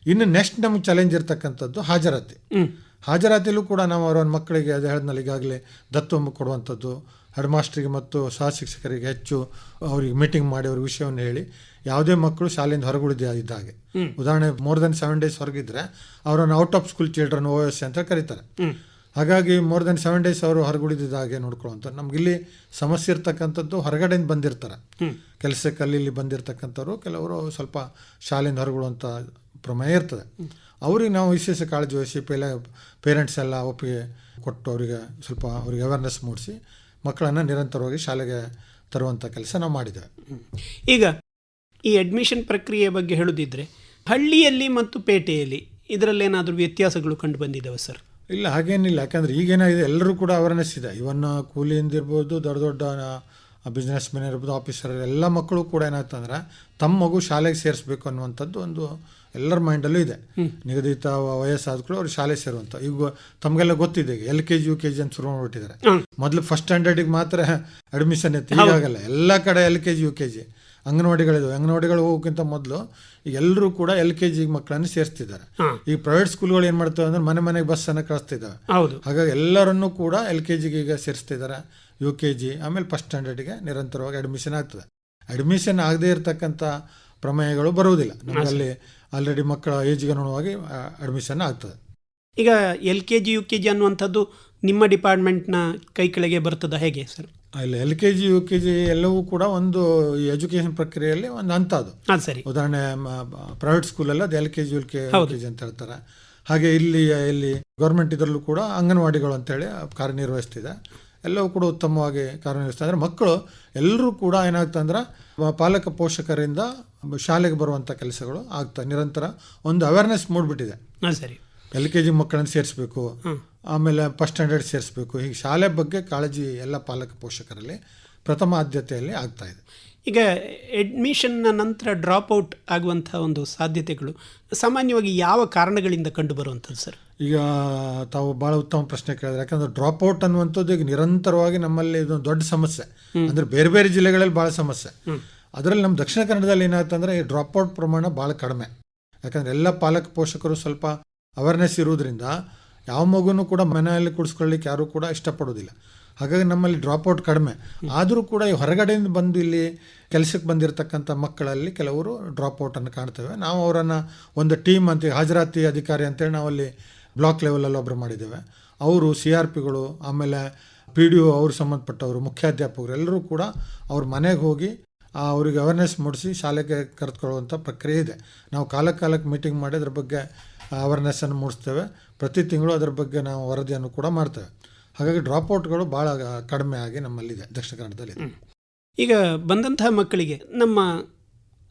ಇನ್ನು ನೆಕ್ಸ್ಟ್ ನಮ್ಗೆ ಚಾಲೆಂಜ್ ಇರತಕ್ಕಂಥದ್ದು ಹಾಜರಾತಿ. ಹಾಜರಾತಿಲೂ ಹಾಜರಾತಿಯಲ್ಲೂ ಕೂಡ ನಾವು ಅವರ ಮಕ್ಕಳಿಗೆ ಅದು ಹೇಳಿದ್ನಲ್ಲಿ ಈಗಾಗಲೇ ದತ್ತು ಕೊಡುವಂಥದ್ದು ಹೆಡ್ ಮಾಸ್ಟ್ರಿಗೆ ಮತ್ತು ಸಹ ಶಿಕ್ಷಕರಿಗೆ ಹೆಚ್ಚು ಅವರಿಗೆ ಮೀಟಿಂಗ್ ಮಾಡಿ ಅವ್ರ ವಿಷಯವನ್ನು ಹೇಳಿ ಯಾವುದೇ ಮಕ್ಕಳು ಶಾಲೆಯಿಂದ ಹೊರಗುಳಿದ ಇದ್ದ ಹಾಗೆ ಹ್ಮ್. ಉದಾಹರಣೆ ಮೋರ್ ದೆನ್ ಸೆವೆನ್ ಡೇಸ್ ಹೊರಗಿದ್ರೆ ಅವರನ್ನು out of school children O S ಅಂತ ಕರೀತಾರೆ. ಹಾಗಾಗಿ ಮೋರ್ ದೆನ್ ಸೆವೆನ್ ಡೇಸ್ ಅವರು ಹೊರಗುಳಿದಿದ್ದ ಹಾಗೆ ನಮ್ಗೆ ನಮಗಿಲ್ಲಿ ಸಮಸ್ಯೆ ಇರ್ತಕ್ಕಂಥದ್ದು ಹೊರಗಡೆಯಿಂದ ಬಂದಿರ್ತಾರೆ. ಕೆಲಸಕ್ಕೆ ಅಲ್ಲಿ ಇಲ್ಲಿ ಬಂದಿರತಕ್ಕಂಥವ್ರು ಕೆಲವರು ಸ್ವಲ್ಪ ಶಾಲೆಯಿಂದ ಹೊರಗುಳುವಂಥ ಪ್ರಮೇಯ ಇರ್ತದೆ. ಅವ್ರಿಗೆ ನಾವು ವಿಶೇಷ ಕಾಳಜಿ ವಹಿಸಿ ಪೇಲ ಪೇರೆಂಟ್ಸ್ ಎಲ್ಲ ಒಪ್ಪಿಗೆ ಕೊಟ್ಟು ಅವರಿಗೆ ಸ್ವಲ್ಪ ಅವ್ರಿಗೆ ಅವೇರ್ನೆಸ್ ಮೂಡಿಸಿ ಮಕ್ಕಳನ್ನು ನಿರಂತರವಾಗಿ ಶಾಲೆಗೆ ತರುವಂಥ ಕೆಲಸ ನಾವು ಮಾಡಿದ್ದೇವೆ. ಈಗ ಈ ಅಡ್ಮಿಷನ್ ಪ್ರಕ್ರಿಯೆ ಬಗ್ಗೆ ಹೇಳುವುದಿದ್ರೆ ಹಳ್ಳಿಯಲ್ಲಿ ಮತ್ತು ಪೇಟೆಯಲ್ಲಿ ಇದರಲ್ಲೇನಾದರೂ ವ್ಯತ್ಯಾಸಗಳು ಕಂಡು ಬಂದಿದ್ದಾವೆ ಸರ್? ಇಲ್ಲ ಹಾಗೇನಿಲ್ಲ. ಯಾಕಂದರೆ ಈಗೇನಾಗಿದೆ ಎಲ್ಲರೂ ಕೂಡ ಅವೇರ್ನೆಸ್ ಇದೆ. ಇವನ್ನ ಕೂಲಿಯಿಂದ ಇರ್ಬೋದು ದೊಡ್ಡ ದೊಡ್ಡ ಬಿಸ್ನೆಸ್ ಮ್ಯಾನ್ ಇರ್ಬೋದು ಆಫೀಸರ್ ಎಲ್ಲ ಮಕ್ಕಳು ಕೂಡ ಏನಾಗ್ತಂದ್ರೆ ತಮ್ಮ ಮಗು ಶಾಲೆಗೆ ಸೇರಿಸ್ಬೇಕು ಅನ್ನುವಂಥದ್ದು ಒಂದು ಎಲ್ಲರ ಮೈಂಡಲ್ಲೂ ಇದೆ. ನಿಗದಿತ ವಯಸ್ಸಾದ್ಗಳು ಅವ್ರು ಶಾಲೆ ಸೇರುವಂತ. ಈಗ ತಮಗೆಲ್ಲ ಗೊತ್ತಿದೆ L K G U K G ಅಂತ ಶುರು ಮಾಡಿಬಿಟ್ಟಿದ್ದಾರೆ. ಮೊದಲು ಫಸ್ಟ್ ಸ್ಟ್ಯಾಂಡರ್ಡಿಗೆ ಮಾತ್ರ ಅಡ್ಮಿಷನ್ ಇತ್ತು. ಈಗಾಗಲ್ಲ ಎಲ್ಲ ಕಡೆ L K G U K G ಅಂಗನವಾಡಿಗಳಿದಾವೆ. ಅಂಗನವಾಡಿಗಳು ಹೋಗೋಕ್ಕಿಂತ ಮೊದಲು ಈಗ ಎಲ್ಲರೂ ಕೂಡ ಎಲ್ ಕೆ ಜಿ ಮಕ್ಕಳನ್ನು ಸೇರಿಸ್ತಿದ್ದಾರೆ. ಈಗ ಪ್ರೈವೇಟ್ ಸ್ಕೂಲ್ಗಳು ಏನು ಮಾಡ್ತವೆ ಅಂದ್ರೆ ಮನೆ ಮನೆಗೆ ಬಸ್ಸನ್ನು ಕಳಿಸ್ತಿದ್ದಾವೆ. ಹೌದು. ಹಾಗಾಗಿ ಎಲ್ಲರನ್ನೂ ಕೂಡ ಎಲ್ ಕೆ ಜಿಗೆ ಈಗ ಸೇರಿಸ್ತಿದ್ದಾರೆ. ಯು ಕೆ ಜಿ ಆಮೇಲೆ ಫಸ್ಟ್ ಸ್ಟ್ಯಾಂಡರ್ಡಿಗೆ ನಿರಂತರವಾಗಿ ಅಡ್ಮಿಷನ್ ಆಗ್ತದೆ. ಅಡ್ಮಿಷನ್ ಆಗದೇ ಇರತಕ್ಕಂಥ ಪ್ರಮೇಯಗಳು ಬರುವುದಿಲ್ಲ. ನಮ್ಮಲ್ಲಿ ಆಲ್ರೆಡಿ ಮಕ್ಕಳ ಏಜ್ಗೆ ಅನುಗುಣವಾಗಿ ಅಡ್ಮಿಷನ್ ಆಗ್ತದೆ. ಈಗ L K G U K G ಅನ್ನುವಂಥದ್ದು ನಿಮ್ಮ ಡಿಪಾರ್ಟ್ಮೆಂಟ್ನ ಕೈ ಕೆಳಗೆ ಬರ್ತದ ಹೇಗೆ ಸರ್ ಇಲ್ಲ L K G U K G ಎಲ್ಲವೂ ಕೂಡ ಒಂದು ಈ ಎಜುಕೇಷನ್ ಪ್ರಕ್ರಿಯೆಯಲ್ಲಿ ಒಂದು ಹಂತ ಅದು. ಅದು ಸರಿ. ಉದಾಹರಣೆ ಪ್ರೈವೇಟ್ ಸ್ಕೂಲಲ್ಲಿ ಅದು L K G U K K G ಅಂತ ಹೇಳ್ತಾರೆ. ಹಾಗೆ ಇಲ್ಲಿ ಇಲ್ಲಿ ಗೌರ್ಮೆಂಟ್ ಇದರಲ್ಲೂ ಕೂಡ ಅಂಗನವಾಡಿಗಳು ಅಂತೇಳಿ ಕಾರ್ಯನಿರ್ವಹಿಸ್ತಿದೆ. ಎಲ್ಲವೂ ಕೂಡ ಉತ್ತಮವಾಗಿ ಕಾರ್ಯನಿರ್ವಹಿಸ್ತಾ ಅಂದರೆ ಮಕ್ಕಳು ಎಲ್ಲರೂ ಕೂಡ ಏನಾಗ್ತಂದ್ರೆ ಪಾಲಕ ಪೋಷಕರಿಂದ ಶಾಲೆಗೆ ಬರುವಂಥ ಕೆಲಸಗಳು ಆಗ್ತಾ ನಿರಂತರ ಒಂದು ಅವೇರ್ನೆಸ್ ಮೂಡ್ಬಿಟ್ಟಿದೆ. ಸರಿ. ಎಲ್ ಕೆ ಜಿ ಮಕ್ಕಳನ್ನು ಸೇರಿಸ್ಬೇಕು. ಆಮೇಲೆ ಫಸ್ಟ್ ಸ್ಟ್ಯಾಂಡರ್ಡ್ ಸೇರಿಸ್ಬೇಕು. ಹೀಗೆ ಶಾಲೆ ಬಗ್ಗೆ ಕಾಳಜಿ ಎಲ್ಲ ಪಾಲಕ ಪೋಷಕರಲ್ಲಿ ಪ್ರಥಮ ಆದ್ಯತೆಯಲ್ಲಿ ಆಗ್ತಾ ಇದೆ. ಈಗ ಅಡ್ಮಿಷನ್ನ ನಂತರ ಡ್ರಾಪ್ ಔಟ್ ಆಗುವಂಥ ಒಂದು ಸಾಧ್ಯತೆಗಳು ಸಾಮಾನ್ಯವಾಗಿ ಯಾವ ಕಾರಣಗಳಿಂದ ಕಂಡು ಬರುವಂಥದ್ದು ಸರ್? ಈಗ ತಾವು ಭಾಳ ಉತ್ತಮ ಪ್ರಶ್ನೆ ಕೇಳಿದ್ರೆ ಯಾಕಂದ್ರೆ ಡ್ರಾಪ್ ಔಟ್ ಅನ್ನುವಂಥದ್ದು ಈಗ ನಿರಂತರವಾಗಿ ನಮ್ಮಲ್ಲಿ ಇದೊಂದು ದೊಡ್ಡ ಸಮಸ್ಯೆ. ಅಂದರೆ ಬೇರೆ ಬೇರೆ ಜಿಲ್ಲೆಗಳಲ್ಲಿ ಭಾಳ ಸಮಸ್ಯೆ. ಅದರಲ್ಲಿ ನಮ್ಮ ದಕ್ಷಿಣ ಕನ್ನಡದಲ್ಲಿ ಏನಾಗ್ತಂದ್ರೆ ಈ ಡ್ರಾಪ್ಔಟ್ ಪ್ರಮಾಣ ಭಾಳ ಕಡಿಮೆ. ಯಾಕಂದರೆ ಎಲ್ಲ ಪಾಲಕ ಪೋಷಕರು ಸ್ವಲ್ಪ ಅವೇರ್ನೆಸ್ ಇರೋದ್ರಿಂದ ಯಾವ ಮಗುನೂ ಕೂಡ ಮನೆಯಲ್ಲಿ ಕುಡಿಸ್ಕೊಳ್ಳಿಕ್ಕೆ ಯಾರೂ ಕೂಡ ಇಷ್ಟಪಡೋದಿಲ್ಲ ಹಾಗಾಗಿ ನಮ್ಮಲ್ಲಿ ಡ್ರಾಪ್ಔಟ್ ಕಡಿಮೆ. ಆದರೂ ಕೂಡ ಈ ಹೊರಗಡೆಯಿಂದ ಬಂದು ಇಲ್ಲಿ ಕೆಲಸಕ್ಕೆ ಬಂದಿರತಕ್ಕಂಥ ಮಕ್ಕಳಲ್ಲಿ ಕೆಲವರು ಡ್ರಾಪ್ಔಟನ್ನು ಕಾಣ್ತೇವೆ. ನಾವು ಅವರನ್ನು ಒಂದು ಟೀಮ್ ಅಂತ ಹಾಜರಾತಿ ಅಧಿಕಾರಿ ಅಂತೇಳಿ ನಾವಲ್ಲಿ ಬ್ಲಾಕ್ ಲೆವೆಲಲ್ಲಿ ಒಬ್ಬರು ಮಾಡಿದ್ದೇವೆ. ಅವರು ಸಿ ಆರ್ ಪಿಗಳು ಆಮೇಲೆ ಪಿ ಡಿ ಒ ಅವ್ರಿಗೆ ಸಂಬಂಧಪಟ್ಟವರು, ಮುಖ್ಯಾಧ್ಯಾಪಕರು ಎಲ್ಲರೂ ಕೂಡ ಅವ್ರ ಮನೆಗೆ ಹೋಗಿ ಅವ್ರಿಗೆ ಅವೇರ್ನೆಸ್ ಮೂಡಿಸಿ ಶಾಲೆಗೆ ಕರೆದುಕೊಳ್ಳುವಂಥ ಪ್ರಕ್ರಿಯೆ ಇದೆ. ನಾವು ಕಾಲ ಕಾಲಕ್ಕೆ ಮೀಟಿಂಗ್ ಮಾಡಿ ಅದ್ರ ಬಗ್ಗೆ ಅವೇರ್ನೆಸ್ಸನ್ನು ಮೂಡಿಸ್ತೇವೆ. ಪ್ರತಿ ತಿಂಗಳು ಅದ್ರ ಬಗ್ಗೆ ನಾವು ವರದಿಯನ್ನು ಕೂಡ ಮಾಡ್ತೇವೆ. ಹಾಗಾಗಿ ಡ್ರಾಪ್ಔಟ್ಗಳು ಭಾಳ ಕಡಿಮೆ ಆಗಿ ನಮ್ಮಲ್ಲಿದೆ ದಕ್ಷಿಣ ಕನ್ನಡದಲ್ಲಿ. ಈಗ ಬಂದಂತಹ ಮಕ್ಕಳಿಗೆ ನಮ್ಮ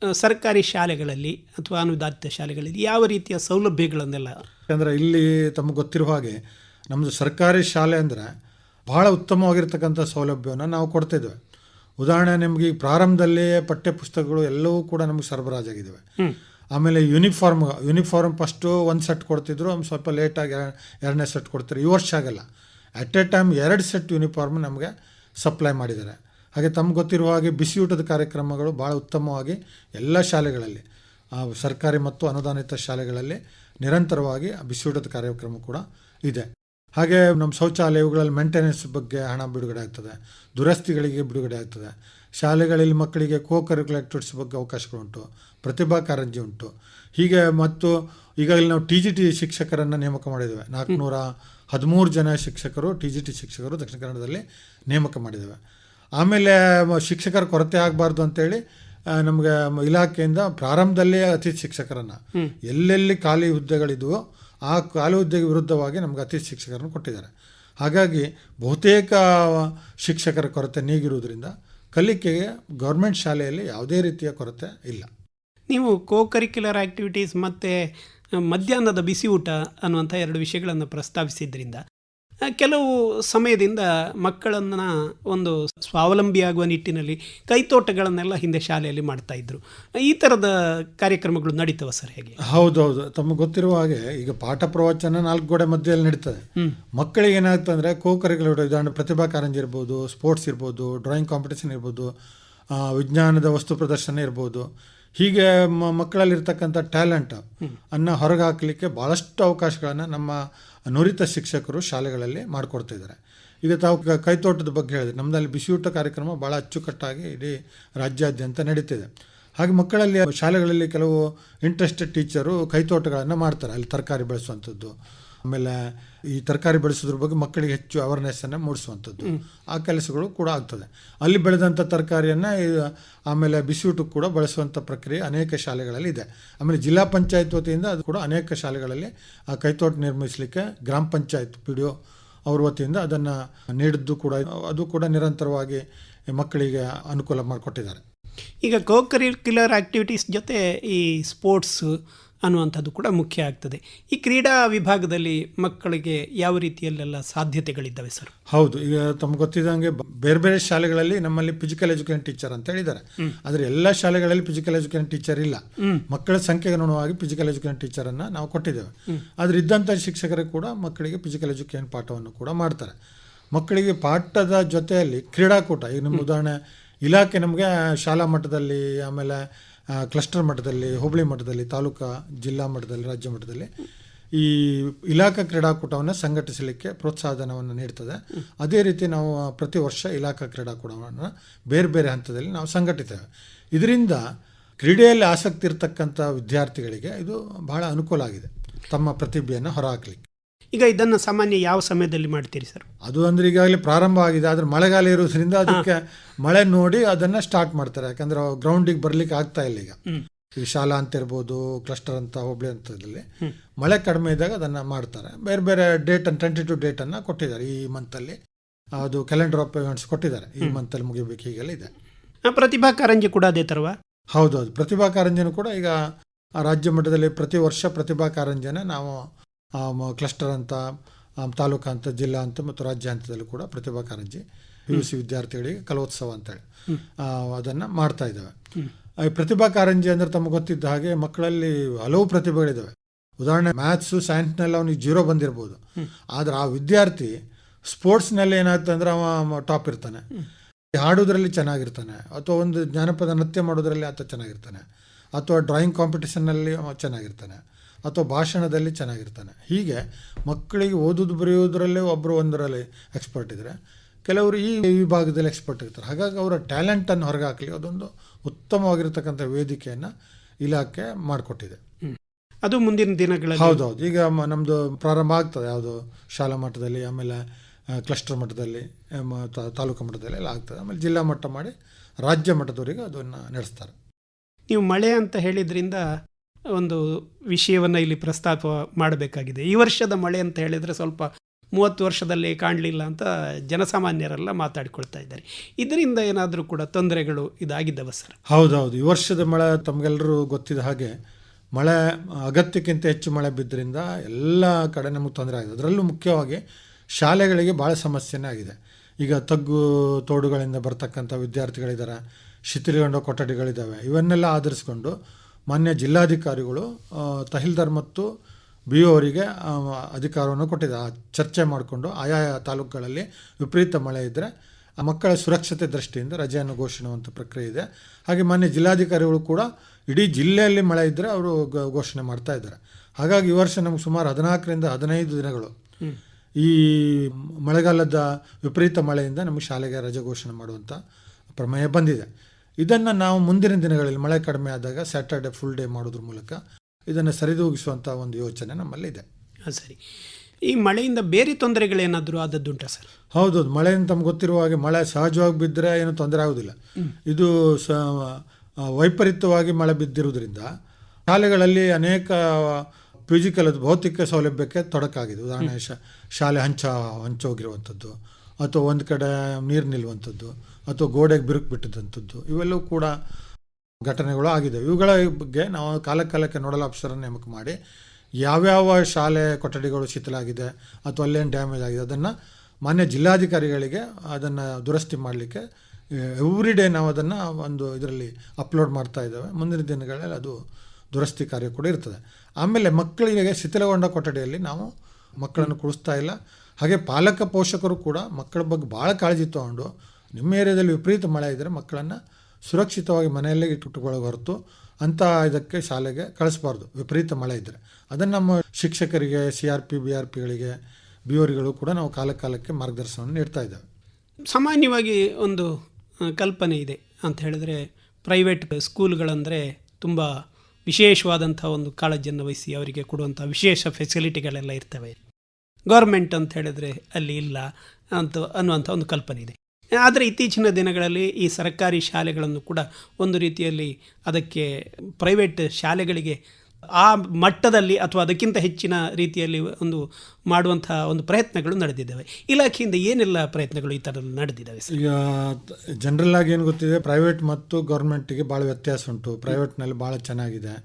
ಸರ್ಕಾರಿ ಶಾಲೆಗಳಲ್ಲಿ ಅಥವಾ ಅನುದಾತ ಶಾಲೆಗಳಲ್ಲಿ ಯಾವ ರೀತಿಯ ಸೌಲಭ್ಯಗಳನ್ನೆಲ್ಲ ಯಾಕಂದರೆ ಇಲ್ಲಿ ತಮಗೆ ಗೊತ್ತಿರುವ ಹಾಗೆ ನಮ್ಮದು ಸರ್ಕಾರಿ ಶಾಲೆ ಅಂದರೆ ಭಾಳ ಉತ್ತಮವಾಗಿರ್ತಕ್ಕಂಥ ಸೌಲಭ್ಯವನ್ನು ನಾವು ಕೊಡ್ತಿದ್ದೇವೆ ಉದಾಹರಣೆ ನಿಮಗೆ ಈ ಪ್ರಾರಂಭದಲ್ಲೇ ಪಠ್ಯ ಪುಸ್ತಕಗಳು ಎಲ್ಲವೂ ಕೂಡ ನಮಗೆ ಸರಬರಾಜಾಗಿದ್ದಾವೆ. ಆಮೇಲೆ ಯೂನಿಫಾರ್ಮ್ ಯೂನಿಫಾರ್ಮ್ ಫಸ್ಟು ಒಂದು ಸೆಟ್ ಕೊಡ್ತಿದ್ರು ಒಂದು ಸ್ವಲ್ಪ ಲೇಟಾಗಿ ಎರಡನೇ ಸೆಟ್ ಕೊಡ್ತಾರೆ ಈ ವರ್ಷ ಆಗಲ್ಲ. ಅಟ್ ಎ ಟೈಮ್ ಎರಡು ಸೆಟ್ ಯೂನಿಫಾರ್ಮ್ ನಮಗೆ ಸಪ್ಲೈ ಮಾಡಿದ್ದಾರೆ. ಹಾಗೆ ತಮ್ಗೆ ಗೊತ್ತಿರುವ ಹಾಗೆ ಬಿಸಿಯೂಟದ ಕಾರ್ಯಕ್ರಮಗಳು ಭಾಳ ಉತ್ತಮವಾಗಿ ಎಲ್ಲ ಶಾಲೆಗಳಲ್ಲಿ ಸರ್ಕಾರಿ ಮತ್ತು ಅನುದಾನಿತ ಶಾಲೆಗಳಲ್ಲಿ ನಿರಂತರವಾಗಿ ಆ ಬಿಸಿಯೂಟದ ಕಾರ್ಯಕ್ರಮ ಕೂಡ ಇದೆ. ಹಾಗೆ ನಮ್ಮ ಶೌಚಾಲಯಗಳಲ್ಲಿ ಮೇಂಟೆನೆನ್ಸ್ ಬಗ್ಗೆ ಹಣ ಬಿಡುಗಡೆ ಆಗ್ತದೆ. ದುರಸ್ತಿಗಳಿಗೆ ಬಿಡುಗಡೆ ಆಗ್ತದೆ. ಶಾಲೆಗಳಲ್ಲಿ ಮಕ್ಕಳಿಗೆ ಕೋ ಕರಿಕ್ಯುಲರ್ ಆಕ್ಟಿವಿಟೀಸ್ ಬಗ್ಗೆ ಅವಕಾಶಗಳುಂಟು ಪ್ರತಿಭಾ ಕಾರಂಜಿ ಉಂಟು. ಹೀಗೆ ಮತ್ತು ಈಗಾಗಲೇ ನಾವು ಟಿ ಜಿ ಟಿ ಶಿಕ್ಷಕರನ್ನು ನೇಮಕ ಮಾಡಿದ್ದೇವೆ. ನಾಲ್ಕುನೂರ ಹದಿಮೂರು ಜನ ಶಿಕ್ಷಕರು ಟಿ ಜಿ ಟಿ ಶಿಕ್ಷಕರು ದಕ್ಷಿಣ ಕನ್ನಡದಲ್ಲಿ ನೇಮಕ ಮಾಡಿದ್ದೇವೆ. ಆಮೇಲೆ ಶಿಕ್ಷಕರ ಕೊರತೆ ಆಗಬಾರ್ದು ಅಂತೇಳಿ ನಮಗೆ ಇಲಾಖೆಯಿಂದ ಪ್ರಾರಂಭದಲ್ಲೇ ಅತಿಥಿ ಶಿಕ್ಷಕರನ್ನು. ಎಲ್ಲೆಲ್ಲಿ ಖಾಲಿ ಹುದ್ದೆಗಳಿದ್ವೋ ಆ ಕಾಲೋದ್ಯೋಗಿ ವಿರುದ್ಧವಾಗಿ ನಮ್ಗೆ ಅತಿಥಿ ಶಿಕ್ಷಕರನ್ನು ಕೊಟ್ಟಿದ್ದಾರೆ. ಹಾಗಾಗಿ ಬಹುತೇಕ ಶಿಕ್ಷಕರ ಕೊರತೆ ನೀಗಿರುವುದರಿಂದ ಕಲಿಕೆಗೆ ಗೌರ್ಮೆಂಟ್ ಶಾಲೆಯಲ್ಲಿ ಯಾವುದೇ ರೀತಿಯ ಕೊರತೆ ಇಲ್ಲ. ನೀವು ಕೋ ಕರಿಕ್ಯುಲರ್ ಆ್ಯಕ್ಟಿವಿಟೀಸ್ ಮತ್ತು ಮಧ್ಯಾಹ್ನದ ಬಿಸಿ ಊಟ ಅನ್ನುವಂಥ ಎರಡು ವಿಷಯಗಳನ್ನು ಪ್ರಸ್ತಾವಿಸಿದ್ರಿಂದ ಆ, ಕೆಲವು ಸಮಯದಿಂದ ಮಕ್ಕಳನ್ನು ಒಂದು ಸ್ವಾವಲಂಬಿಯಾಗುವ ನಿಟ್ಟಿನಲ್ಲಿ ಕೈತೋಟಗಳನ್ನೆಲ್ಲ ಹಿಂದೆ ಶಾಲೆಯಲ್ಲಿ ಮಾಡ್ತಾ ಇದ್ರು. ಈ ಥರದ ಕಾರ್ಯಕ್ರಮಗಳು ನಡೀತವ ಸರ್ ಹೇಗೆ? ಹೌದೌದು ತಮಗೆ ಗೊತ್ತಿರುವ ಹಾಗೆ ಈಗ ಪಾಠ ಪ್ರವಚನ ನಾಲ್ಕು ಗೋಡೆ ಮಧ್ಯದಲ್ಲಿ ನಡೀತದೆ. ಮಕ್ಕಳಿಗೆ ಏನಾಗುತ್ತೆ ಅಂದರೆ ಕೋ ಕರಿಕ್ಯುಲರ್ ಉದಾಹರಣೆ ಪ್ರತಿಭಾ ಕಾರಂಜಿ ಇರ್ಬೋದು ಸ್ಪೋರ್ಟ್ಸ್ ಇರ್ಬೋದು ಡ್ರಾಯಿಂಗ್ ಕಾಂಪಿಟೇಷನ್ ಇರ್ಬೋದು ವಿಜ್ಞಾನದ ವಸ್ತು ಪ್ರದರ್ಶನ ಇರ್ಬೋದು. ಹೀಗೆ ಮಕ್ಕಳಲ್ಲಿರ್ತಕ್ಕಂಥ ಟ್ಯಾಲೆಂಟ್ ಅನ್ನು ಹೊರಗೆ ಹಾಕಲಿಕ್ಕೆ ಭಾಳಷ್ಟು ಅವಕಾಶಗಳನ್ನು ನಮ್ಮ ನುರಿತ ಶಿಕ್ಷಕರು ಶಾಲೆಗಳಲ್ಲಿ ಮಾಡಿಕೊಡ್ತಿದ್ದಾರೆ. ಈಗ ತಾವು ಕೈತೋಟದ ಬಗ್ಗೆ ಹೇಳಿದ್ರೆ ನಮ್ಮದಲ್ಲಿ ಬಿಸಿಯೂಟ ಕಾರ್ಯಕ್ರಮ ಭಾಳ ಅಚ್ಚುಕಟ್ಟಾಗಿ ಇಡೀ ರಾಜ್ಯಾದ್ಯಂತ ನಡೀತಿದೆ. ಹಾಗೆ ಮಕ್ಕಳಲ್ಲಿ ಶಾಲೆಗಳಲ್ಲಿ ಕೆಲವು ಇಂಟ್ರೆಸ್ಟೆಡ್ ಟೀಚರು ಕೈತೋಟಗಳನ್ನು ಮಾಡ್ತಾರೆ. ಅಲ್ಲಿ ತರಕಾರಿ ಬೆಳೆಸುವಂಥದ್ದು ಆಮೇಲೆ ಈ ತರಕಾರಿ ಬೆಳೆಸೋದ್ರ ಬಗ್ಗೆ ಮಕ್ಕಳಿಗೆ ಹೆಚ್ಚು ಅವೇರ್ನೆಸ್ಸನ್ನು ಮೂಡಿಸುವಂಥದ್ದು. ಆ ಕೆಲಸಗಳು ಕೂಡ ಆಗ್ತದೆ. ಅಲ್ಲಿ ಬೆಳೆದಂಥ ತರಕಾರಿಯನ್ನು ಆಮೇಲೆ ಬಿಸಿಯೂಟಕ್ಕೆ ಕೂಡ ಬಳಸುವಂಥ ಪ್ರಕ್ರಿಯೆ ಅನೇಕ ಶಾಲೆಗಳಲ್ಲಿ ಇದೆ. ಆಮೇಲೆ ಜಿಲ್ಲಾ ಪಂಚಾಯತ್ ವತಿಯಿಂದ ಅದು ಕೂಡ ಅನೇಕ ಶಾಲೆಗಳಲ್ಲಿ ಆ ಕೈತೋಟ ನಿರ್ಮಿಸಲಿಕ್ಕೆ ಗ್ರಾಮ ಪಂಚಾಯತ್ ಪಿ ಡಿ ಒ ಅವ್ರ ವತಿಯಿಂದ ಅದನ್ನು ನೀಡಿದ್ದು ಕೂಡ ಅದು ಕೂಡ ನಿರಂತರವಾಗಿ ಮಕ್ಕಳಿಗೆ ಅನುಕೂಲ ಮಾಡಿಕೊಟ್ಟಿದ್ದಾರೆ. ಈಗ ಕೋ ಕರಿಕ್ಯುಲರ್ ಆ್ಯಕ್ಟಿವಿಟೀಸ್ ಜೊತೆ ಈ ಸ್ಪೋರ್ಟ್ಸ್ ಅನ್ನುವಂಥದ್ದು ಕೂಡ ಮುಖ್ಯ ಆಗ್ತದೆ. ಈ ಕ್ರೀಡಾ ವಿಭಾಗದಲ್ಲಿ ಮಕ್ಕಳಿಗೆ ಯಾವ ರೀತಿಯಲ್ಲೆಲ್ಲ ಸಾಧ್ಯತೆಗಳಿದ್ದಾವೆ ಸರ್? ಹೌದು. ಈಗ ತಮ್ಗೆ ಗೊತ್ತಿದ್ದಂಗೆ ಬೇರೆ ಬೇರೆ ಶಾಲೆಗಳಲ್ಲಿ ನಮ್ಮಲ್ಲಿ ಫಿಸಿಕಲ್ ಎಜುಕೇಷನ್ ಟೀಚರ್ ಅಂತ ಹೇಳಿದ್ದಾರೆ. ಆದರೆ ಎಲ್ಲ ಶಾಲೆಗಳಲ್ಲಿ ಫಿಸಿಕಲ್ ಎಜುಕೇಷನ್ ಟೀಚರ್ ಇಲ್ಲ. ಮಕ್ಕಳ ಸಂಖ್ಯೆಗೆ ಅನುಗುಣವಾಗಿ ಫಿಸಿಕಲ್ ಎಜುಕೇಷನ್ ಟೀಚರನ್ನು ನಾವು ಕೊಟ್ಟಿದ್ದೇವೆ. ಆದ್ರೆ ಇದ್ದಂಥ ಶಿಕ್ಷಕರು ಕೂಡ ಮಕ್ಕಳಿಗೆ ಫಿಸಿಕಲ್ ಎಜುಕೇಶನ್ ಪಾಠವನ್ನು ಕೂಡ ಮಾಡ್ತಾರೆ. ಮಕ್ಕಳಿಗೆ ಪಾಠದ ಜೊತೆಯಲ್ಲಿ ಕ್ರೀಡಾಕೂಟ ಈಗ ನಿಮ್ಮ ಉದಾಹರಣೆ ಇಲಾಖೆ ನಮಗೆ ಶಾಲಾ ಮಟ್ಟದಲ್ಲಿ ಆಮೇಲೆ ಕ್ಲಸ್ಟರ್ ಮಟ್ಟದಲ್ಲಿ ಹೋಬಳಿ ಮಟ್ಟದಲ್ಲಿ, ತಾಲೂಕಾ, ಜಿಲ್ಲಾ ಮಟ್ಟದಲ್ಲಿ, ರಾಜ್ಯ ಮಟ್ಟದಲ್ಲಿ ಈ ಇಲಾಖಾ ಕ್ರೀಡಾಕೂಟವನ್ನು ಸಂಘಟಿಸಲಿಕ್ಕೆ ಪ್ರೋತ್ಸಾಹಧನವನ್ನು ನೀಡ್ತದೆ. ಅದೇ ರೀತಿ ನಾವು ಪ್ರತಿ ವರ್ಷ ಇಲಾಖಾ ಕ್ರೀಡಾಕೂಟವನ್ನು ಬೇರೆ ಬೇರೆ ಹಂತದಲ್ಲಿ ನಾವು ಸಂಘಟಿತೇವೆ. ಇದರಿಂದ ಕ್ರೀಡೆಯಲ್ಲಿ ಆಸಕ್ತಿ ಇರತಕ್ಕಂಥ ವಿದ್ಯಾರ್ಥಿಗಳಿಗೆ ಇದು ಬಹಳ ಅನುಕೂಲ ಆಗಿದೆ. ತಮ್ಮ ಪ್ರತಿಭೆಯನ್ನು ಹೊರಹಾಕಲಿಕ್ಕೆ. ಈಗ ಇದನ್ನು ಸಾಮಾನ್ಯ ಯಾವ ಸಮಯದಲ್ಲಿ ಮಾಡ್ತೀರಿ ಸರ್? ಅದು ಅಂದ್ರೆ ಈಗಾಗಲೇ ಪ್ರಾರಂಭ ಆಗಿದೆ ಆದರೆ ಮಳೆಗಾಲ ಇರೋದ್ರಿಂದ ಅದಕ್ಕೆ ಮಳೆ ನೋಡಿ ಅದನ್ನು ಸ್ಟಾರ್ಟ್ ಮಾಡ್ತಾರೆ. ಯಾಕಂದ್ರೆ ಗ್ರೌಂಡಿಗೆ ಬರ್ಲಿಕ್ಕೆ ಆಗ್ತಾ ಇಲ್ಲ ಈಗ. ಈ ಶಾಲಾ ಅಂತ ಇರ್ಬೋದು ಕ್ಲಸ್ಟರ್ ಅಂತ ಹೋಬಳಿ ಅಂತದಲ್ಲಿ ಮಳೆ ಕಡಿಮೆ ಇದ್ದಾಗ ಅದನ್ನು ಮಾಡ್ತಾರೆ. ಬೇರೆ ಬೇರೆ ಡೇಟ್ ಟ್ವೆಂಟಿ ಟು ಡೇಟನ್ನು ಕೊಟ್ಟಿದ್ದಾರೆ ಈ ಮಂತಲ್ಲಿ ಅದು ಕ್ಯಾಲೆಂಡರ್ ಆಫ್ ಇವೆಂಟ್ಸ್ ಕೊಟ್ಟಿದ್ದಾರೆ. ಈ ಮಂತಲ್ಲಿ ಮುಗಿಬೇಕು ಹೀಗೆಲ್ಲ ಇದೆ. ಪ್ರತಿಭಾ ಕಾರಂಜಿ ಕೂಡ ಅದೇ ಥರವಾ ಹೌದೌದು. ಪ್ರತಿಭಾ ಕಾರಂಜಿನೂ ಕೂಡ ಈಗ ರಾಜ್ಯ ಮಟ್ಟದಲ್ಲಿ ಪ್ರತಿ ವರ್ಷ ಪ್ರತಿಭಾ ಕಾರಂಜಿನ ನಾವು ಕ್ಲಸ್ಟರ್ ಅಂತ ತಾಲೂಕು ಅಂತ ಜಿಲ್ಲಾ ಅಂತ ಮತ್ತು ರಾಜ್ಯ ಹಂತದಲ್ಲಿ ಕೂಡ Pratibha Karanji P U C ವಿದ್ಯಾರ್ಥಿಗಳಿಗೆ ಕಲೋತ್ಸವ ಅಂತೇಳಿ ಅದನ್ನು ಮಾಡ್ತಾ ಇದ್ದಾವೆ. ಈ ಪ್ರತಿಭಾ ಕಾರಂಜಿ ಅಂದ್ರೆ ತಮಗೆ ಗೊತ್ತಿದ್ದ ಹಾಗೆ ಮಕ್ಕಳಲ್ಲಿ ಹಲವು ಪ್ರತಿಭೆಗಳಿದ್ದಾವೆ ಉದಾಹರಣೆ ಮ್ಯಾಥ್ಸು ಸೈನ್ಸ್ನಲ್ಲಿ ಅವನಿಗೆ ಜೀರೋ ಬಂದಿರ್ಬೋದು. ಆದರೆ ಆ ವಿದ್ಯಾರ್ಥಿ ಸ್ಪೋರ್ಟ್ಸ್ನಲ್ಲಿ ಏನಾಗುತ್ತೆ ಅಂದ್ರೆ ಅವ ಟಾಪ್ ಇರ್ತಾನೆ. ಹಾಡೋದ್ರಲ್ಲಿ ಚೆನ್ನಾಗಿರ್ತಾನೆ ಅಥವಾ ಒಂದು ಜಾನಪದ ನೃತ್ಯ ಮಾಡೋದ್ರಲ್ಲಿ ಆತ ಚೆನ್ನಾಗಿರ್ತಾನೆ ಅಥವಾ ಡ್ರಾಯಿಂಗ್ ಕಾಂಪಿಟೇಷನ್ನಲ್ಲಿ ಅವ ಚೆನ್ನಾಗಿರ್ತಾನೆ. ಅಥವಾ ಭಾಷಣದಲ್ಲಿ ಚೆನ್ನಾಗಿರ್ತಾನೆ. ಹೀಗೆ ಮಕ್ಕಳಿಗೆ ಓದೋದು ಬರೆಯೋದ್ರಲ್ಲೇ ಒಬ್ಬರು ಒಂದರಲ್ಲಿ ಎಕ್ಸ್ಪರ್ಟ್ ಇದ್ದರೆ ಕೆಲವರು ಈ ವಿಭಾಗದಲ್ಲಿ ಎಕ್ಸ್ಪರ್ಟ್ ಇರ್ತಾರೆ. ಹಾಗಾಗಿ ಅವರ ಟ್ಯಾಲೆಂಟನ್ನು ಹೊರಗೆ ಹಾಕಲಿ ಅದೊಂದು ಉತ್ತಮವಾಗಿರ್ತಕ್ಕಂಥ ವೇದಿಕೆಯನ್ನು ಇಲಾಖೆ ಮಾಡಿಕೊಟ್ಟಿದೆ. ಅದು ಮುಂದಿನ ದಿನಗಳಲ್ಲಿ. ಹೌದೌದು. ಈಗ ನಮ್ಮದು ಪ್ರಾರಂಭ ಆಗ್ತದೆ. ಯಾವುದು ಶಾಲಾ ಮಟ್ಟದಲ್ಲಿ ಆಮೇಲೆ ಕ್ಲಸ್ಟರ್ ಮಟ್ಟದಲ್ಲಿ ತಾಲೂಕು ಮಟ್ಟದಲ್ಲಿ ಎಲ್ಲ ಆಗ್ತದೆ. ಆಮೇಲೆ ಜಿಲ್ಲಾ ಮಟ್ಟ ಮಾಡಿ ರಾಜ್ಯ ಮಟ್ಟದವರಿಗೆ ಅದನ್ನು ನಡೆಸ್ತಾರೆ. ನೀವು ಮಳೆ ಅಂತ ಹೇಳಿದ್ರಿಂದ ಒಂದು ವಿಷಯವನ್ನು ಇಲ್ಲಿ ಪ್ರಸ್ತಾಪ ಮಾಡಬೇಕಾಗಿದೆ. ಈ ವರ್ಷದ ಮಳೆ ಅಂತ ಹೇಳಿದರೆ ಸ್ವಲ್ಪ ಮೂವತ್ತು ವರ್ಷದಲ್ಲಿ ಕಾಣಲಿಲ್ಲ ಅಂತ ಜನಸಾಮಾನ್ಯರೆಲ್ಲ ಮಾತಾಡಿಕೊಳ್ತಾ ಇದ್ದಾರೆ. ಇದರಿಂದ ಏನಾದರೂ ಕೂಡ ತೊಂದರೆಗಳು ಇದಾಗಿದ್ದವ ಸರ್? ಹೌದೌದು. ಈ ವರ್ಷದ ಮಳೆ ತಮಗೆಲ್ಲರೂ ಗೊತ್ತಿದ ಹಾಗೆ ಮಳೆ ಅಗತ್ಯಕ್ಕಿಂತ ಹೆಚ್ಚು ಮಳೆ ಬಿದ್ದರಿಂದ ಎಲ್ಲ ಕಡೆ ನಮಗೆ ತೊಂದರೆ ಆಗಿದೆ. ಅದರಲ್ಲೂ ಮುಖ್ಯವಾಗಿ ಶಾಲೆಗಳಿಗೆ ಭಾಳ ಸಮಸ್ಯೆನೇ ಆಗಿದೆ. ಈಗ ತಗ್ಗು ತೋಡುಗಳಿಂದ ಬರ್ತಕ್ಕಂಥ ವಿದ್ಯಾರ್ಥಿಗಳಿದ್ದಾರೆ ಶಿಥಿಲಗೊಂಡ ಕೊಠಡಿಗಳಿದ್ದಾವೆ ಇವನ್ನೆಲ್ಲ ಆಧರಿಸಿಕೊಂಡು ಮಾನ್ಯ ಜಿಲ್ಲಾಧಿಕಾರಿಗಳು ತಹಿಲ್ದಾರ್ ಮತ್ತು ಬಿ ಒ ಅವರಿಗೆ ಅಧಿಕಾರವನ್ನು ಕೊಟ್ಟಿದೆ. ಆ ಚರ್ಚೆ ಮಾಡಿಕೊಂಡು ಆಯಾ ತಾಲೂಕುಗಳಲ್ಲಿ ವಿಪರೀತ ಮಳೆ ಇದ್ದರೆ ಆ ಮಕ್ಕಳ ಸುರಕ್ಷತೆ ದೃಷ್ಟಿಯಿಂದ ರಜೆಯನ್ನು ಘೋಷಣೆಯುವಂಥ ಪ್ರಕ್ರಿಯೆ ಇದೆ. ಹಾಗೆ ಮಾನ್ಯ ಜಿಲ್ಲಾಧಿಕಾರಿಗಳು ಕೂಡ ಇಡೀ ಜಿಲ್ಲೆಯಲ್ಲಿ ಮಳೆ ಇದ್ದರೆ ಅವರು ಘೋಷಣೆ ಮಾಡ್ತಾ ಇದ್ದಾರೆ. ಹಾಗಾಗಿ ಈ ವರ್ಷ ನಮ್ಗೆ ಸುಮಾರು ಹದಿನಾಲ್ಕರಿಂದ ಹದಿನೈದು ದಿನಗಳು ಈ ಮಳೆಗಾಲದ ವಿಪರೀತ ಮಳೆಯಿಂದ ನಮಗೆ ಶಾಲೆಗೆ ರಜೆ ಘೋಷಣೆ ಮಾಡುವಂಥ ಪ್ರಮೇಯ ಬಂದಿದೆ. ಇದನ್ನು ನಾವು ಮುಂದಿನ ದಿನಗಳಲ್ಲಿ ಮಳೆ ಕಡಿಮೆ ಆದಾಗ ಸ್ಯಾಟರ್ಡೆ ಫುಲ್ ಡೇ ಮಾಡೋದ್ರ ಮೂಲಕ ಇದನ್ನು ಸರಿದೂಗಿಸುವಂಥ ಒಂದು ಯೋಚನೆ ನಮ್ಮಲ್ಲಿ ಇದೆ ಹಾಂ ಸರಿ. ಈ ಮಳೆಯಿಂದ ಬೇರೆ ತೊಂದರೆಗಳೇನಾದರೂ ಆದದ್ದುಂಟಾ ಸರ್? ಹೌದು ಮಳೆಯಿಂದ ತಮ್ಗೆ ಗೊತ್ತಿರುವ ಹಾಗೆ ಮಳೆ ಸಹಜವಾಗಿ ಬಿದ್ದರೆ ಏನು ತೊಂದರೆ ಆಗೋದಿಲ್ಲ. ಇದು ಸ ವೈಪರೀತ್ಯವಾಗಿ ಮಳೆ ಬಿದ್ದಿರುವುದರಿಂದ ಶಾಲೆಗಳಲ್ಲಿ ಅನೇಕ ಫಿಸಿಕಲ್ ಭೌತಿಕ ಸೌಲಭ್ಯಕ್ಕೆ ತೊಡಕಾಗಿದೆ. ಉದಾಹರಣೆ ಶಾಲೆ ಹಂಚ ಹಂಚೋಗಿರುವಂಥದ್ದು ಅಥವಾ ಒಂದು ಕಡೆ ನೀರು ನಿಲ್ಲುವಂಥದ್ದು. ಅಥವಾ ಗೋಡೆಗೆ ಬಿರುಕು ಬಿಟ್ಟಿದ್ದಂಥದ್ದು ಇವೆಲ್ಲವೂ ಕೂಡ ಘಟನೆಗಳು ಆಗಿದೆ ಇವುಗಳ ಬಗ್ಗೆ ನಾವು ಕಾಲ ಕಾಲಕ್ಕೆ ನೋಡಲ್ ಆಫೀಸರನ್ನು ನೇಮಕ ಮಾಡಿ ಯಾವ್ಯಾವ ಶಾಲೆ ಕೊಠಡಿಗಳು ಶಿಥಿಲಾಗಿದೆ ಅಥವಾ ಅಲ್ಲೇನು ಡ್ಯಾಮೇಜ್ ಆಗಿದೆ ಅದನ್ನು ಮಾನ್ಯ ಜಿಲ್ಲಾಧಿಕಾರಿಗಳಿಗೆ ಅದನ್ನು ದುರಸ್ತಿ ಮಾಡಲಿಕ್ಕೆ ಎವ್ರಿ ಡೇ ನಾವು ಅದನ್ನು ಒಂದು ಇದರಲ್ಲಿ ಅಪ್ಲೋಡ್ ಮಾಡ್ತಾ ಇದ್ದೇವೆ. ಮುಂದಿನ ದಿನಗಳಲ್ಲಿ ಅದು ದುರಸ್ತಿ ಕಾರ್ಯ ಕೂಡ ಇರ್ತದೆ. ಆಮೇಲೆ ಮಕ್ಕಳಿಗೆ ಶಿಥಿಲಗೊಂಡ ಕೊಠಡಿಯಲ್ಲಿ ನಾವು ಮಕ್ಕಳನ್ನು ಕುಳಿಸ್ತಾ ಇಲ್ಲ. ಹಾಗೆ ಪಾಲಕ ಪೋಷಕರು ಕೂಡ ಮಕ್ಕಳ ಬಗ್ಗೆ ಭಾಳ ಕಾಳಜಿ ತಗೊಂಡು ನಿಮ್ಮ ಏರಿಯಾದಲ್ಲಿ ವಿಪರೀತ ಮಳೆ ಇದ್ದರೆ ಮಕ್ಕಳನ್ನು ಸುರಕ್ಷಿತವಾಗಿ ಮನೆಯಲ್ಲೇ ಇಟ್ಟುಕೊಳ್ಳೋ ಹೊರತು ಅಂಥ ಇದಕ್ಕೆ ಶಾಲೆಗೆ ಕಳಿಸ್ಬಾರ್ದು. ವಿಪರೀತ ಮಳೆ ಇದ್ದರೆ ಅದನ್ನು ನಮ್ಮ ಶಿಕ್ಷಕರಿಗೆ C R P B R ಪಿಗಳಿಗೆ ಬಿ ಕೂಡ ನಾವು ಕಾಲ ಕಾಲಕ್ಕೆ ಮಾರ್ಗದರ್ಶನವನ್ನು ನೀಡ್ತಾ ಇದ್ದೇವೆ. ಸಾಮಾನ್ಯವಾಗಿ ಒಂದು ಕಲ್ಪನೆ ಇದೆ ಅಂತ ಹೇಳಿದ್ರೆ ಪ್ರೈವೇಟ್ ಸ್ಕೂಲ್ಗಳಂದರೆ ತುಂಬ ವಿಶೇಷವಾದಂಥ ಒಂದು ಕಾಳಜಿಯನ್ನು ವಹಿಸಿ ಅವರಿಗೆ ಕೊಡುವಂಥ ವಿಶೇಷ ಫೆಸಿಲಿಟಿಗಳೆಲ್ಲ ಇರ್ತವೆ. ಗೌರ್ಮೆಂಟ್ ಅಂತ ಹೇಳಿದ್ರೆ ಅಲ್ಲಿ ಇಲ್ಲ ಅಂತ ಅನ್ನುವಂಥ ಒಂದು ಕಲ್ಪನೆ ಇದೆ. ಆದರೆ ಇತ್ತೀಚಿನ ದಿನಗಳಲ್ಲಿ ಈ ಸರ್ಕಾರಿ ಶಾಲೆಗಳನ್ನು ಕೂಡ ಒಂದು ರೀತಿಯಲ್ಲಿ ಅದಕ್ಕೆ ಪ್ರೈವೇಟ್ ಶಾಲೆಗಳಿಗೆ ಆ ಮಟ್ಟದಲ್ಲಿ ಅಥವಾ ಅದಕ್ಕಿಂತ ಹೆಚ್ಚಿನ ರೀತಿಯಲ್ಲಿ ಒಂದು ಮಾಡುವಂಥ ಒಂದು ಪ್ರಯತ್ನಗಳು ನಡೆದಿದ್ದಾವೆ. ಇಲಾಖೆಯಿಂದ ಏನೆಲ್ಲ ಪ್ರಯತ್ನಗಳು ಈ ಥರದಲ್ಲಿ ನಡೆದಿದ್ದಾವೆ ಈಗ ಜನರಲ್ ಆಗಿ ಏನು ಗೊತ್ತಿದೆ, ಪ್ರೈವೇಟ್ ಮತ್ತು ಗೌರ್ಮೆಂಟಿಗೆ ಭಾಳ ವ್ಯತ್ಯಾಸ ಉಂಟು. ಪ್ರೈವೇಟ್ನಲ್ಲಿ ಭಾಳ ಚೆನ್ನಾಗಿದೆ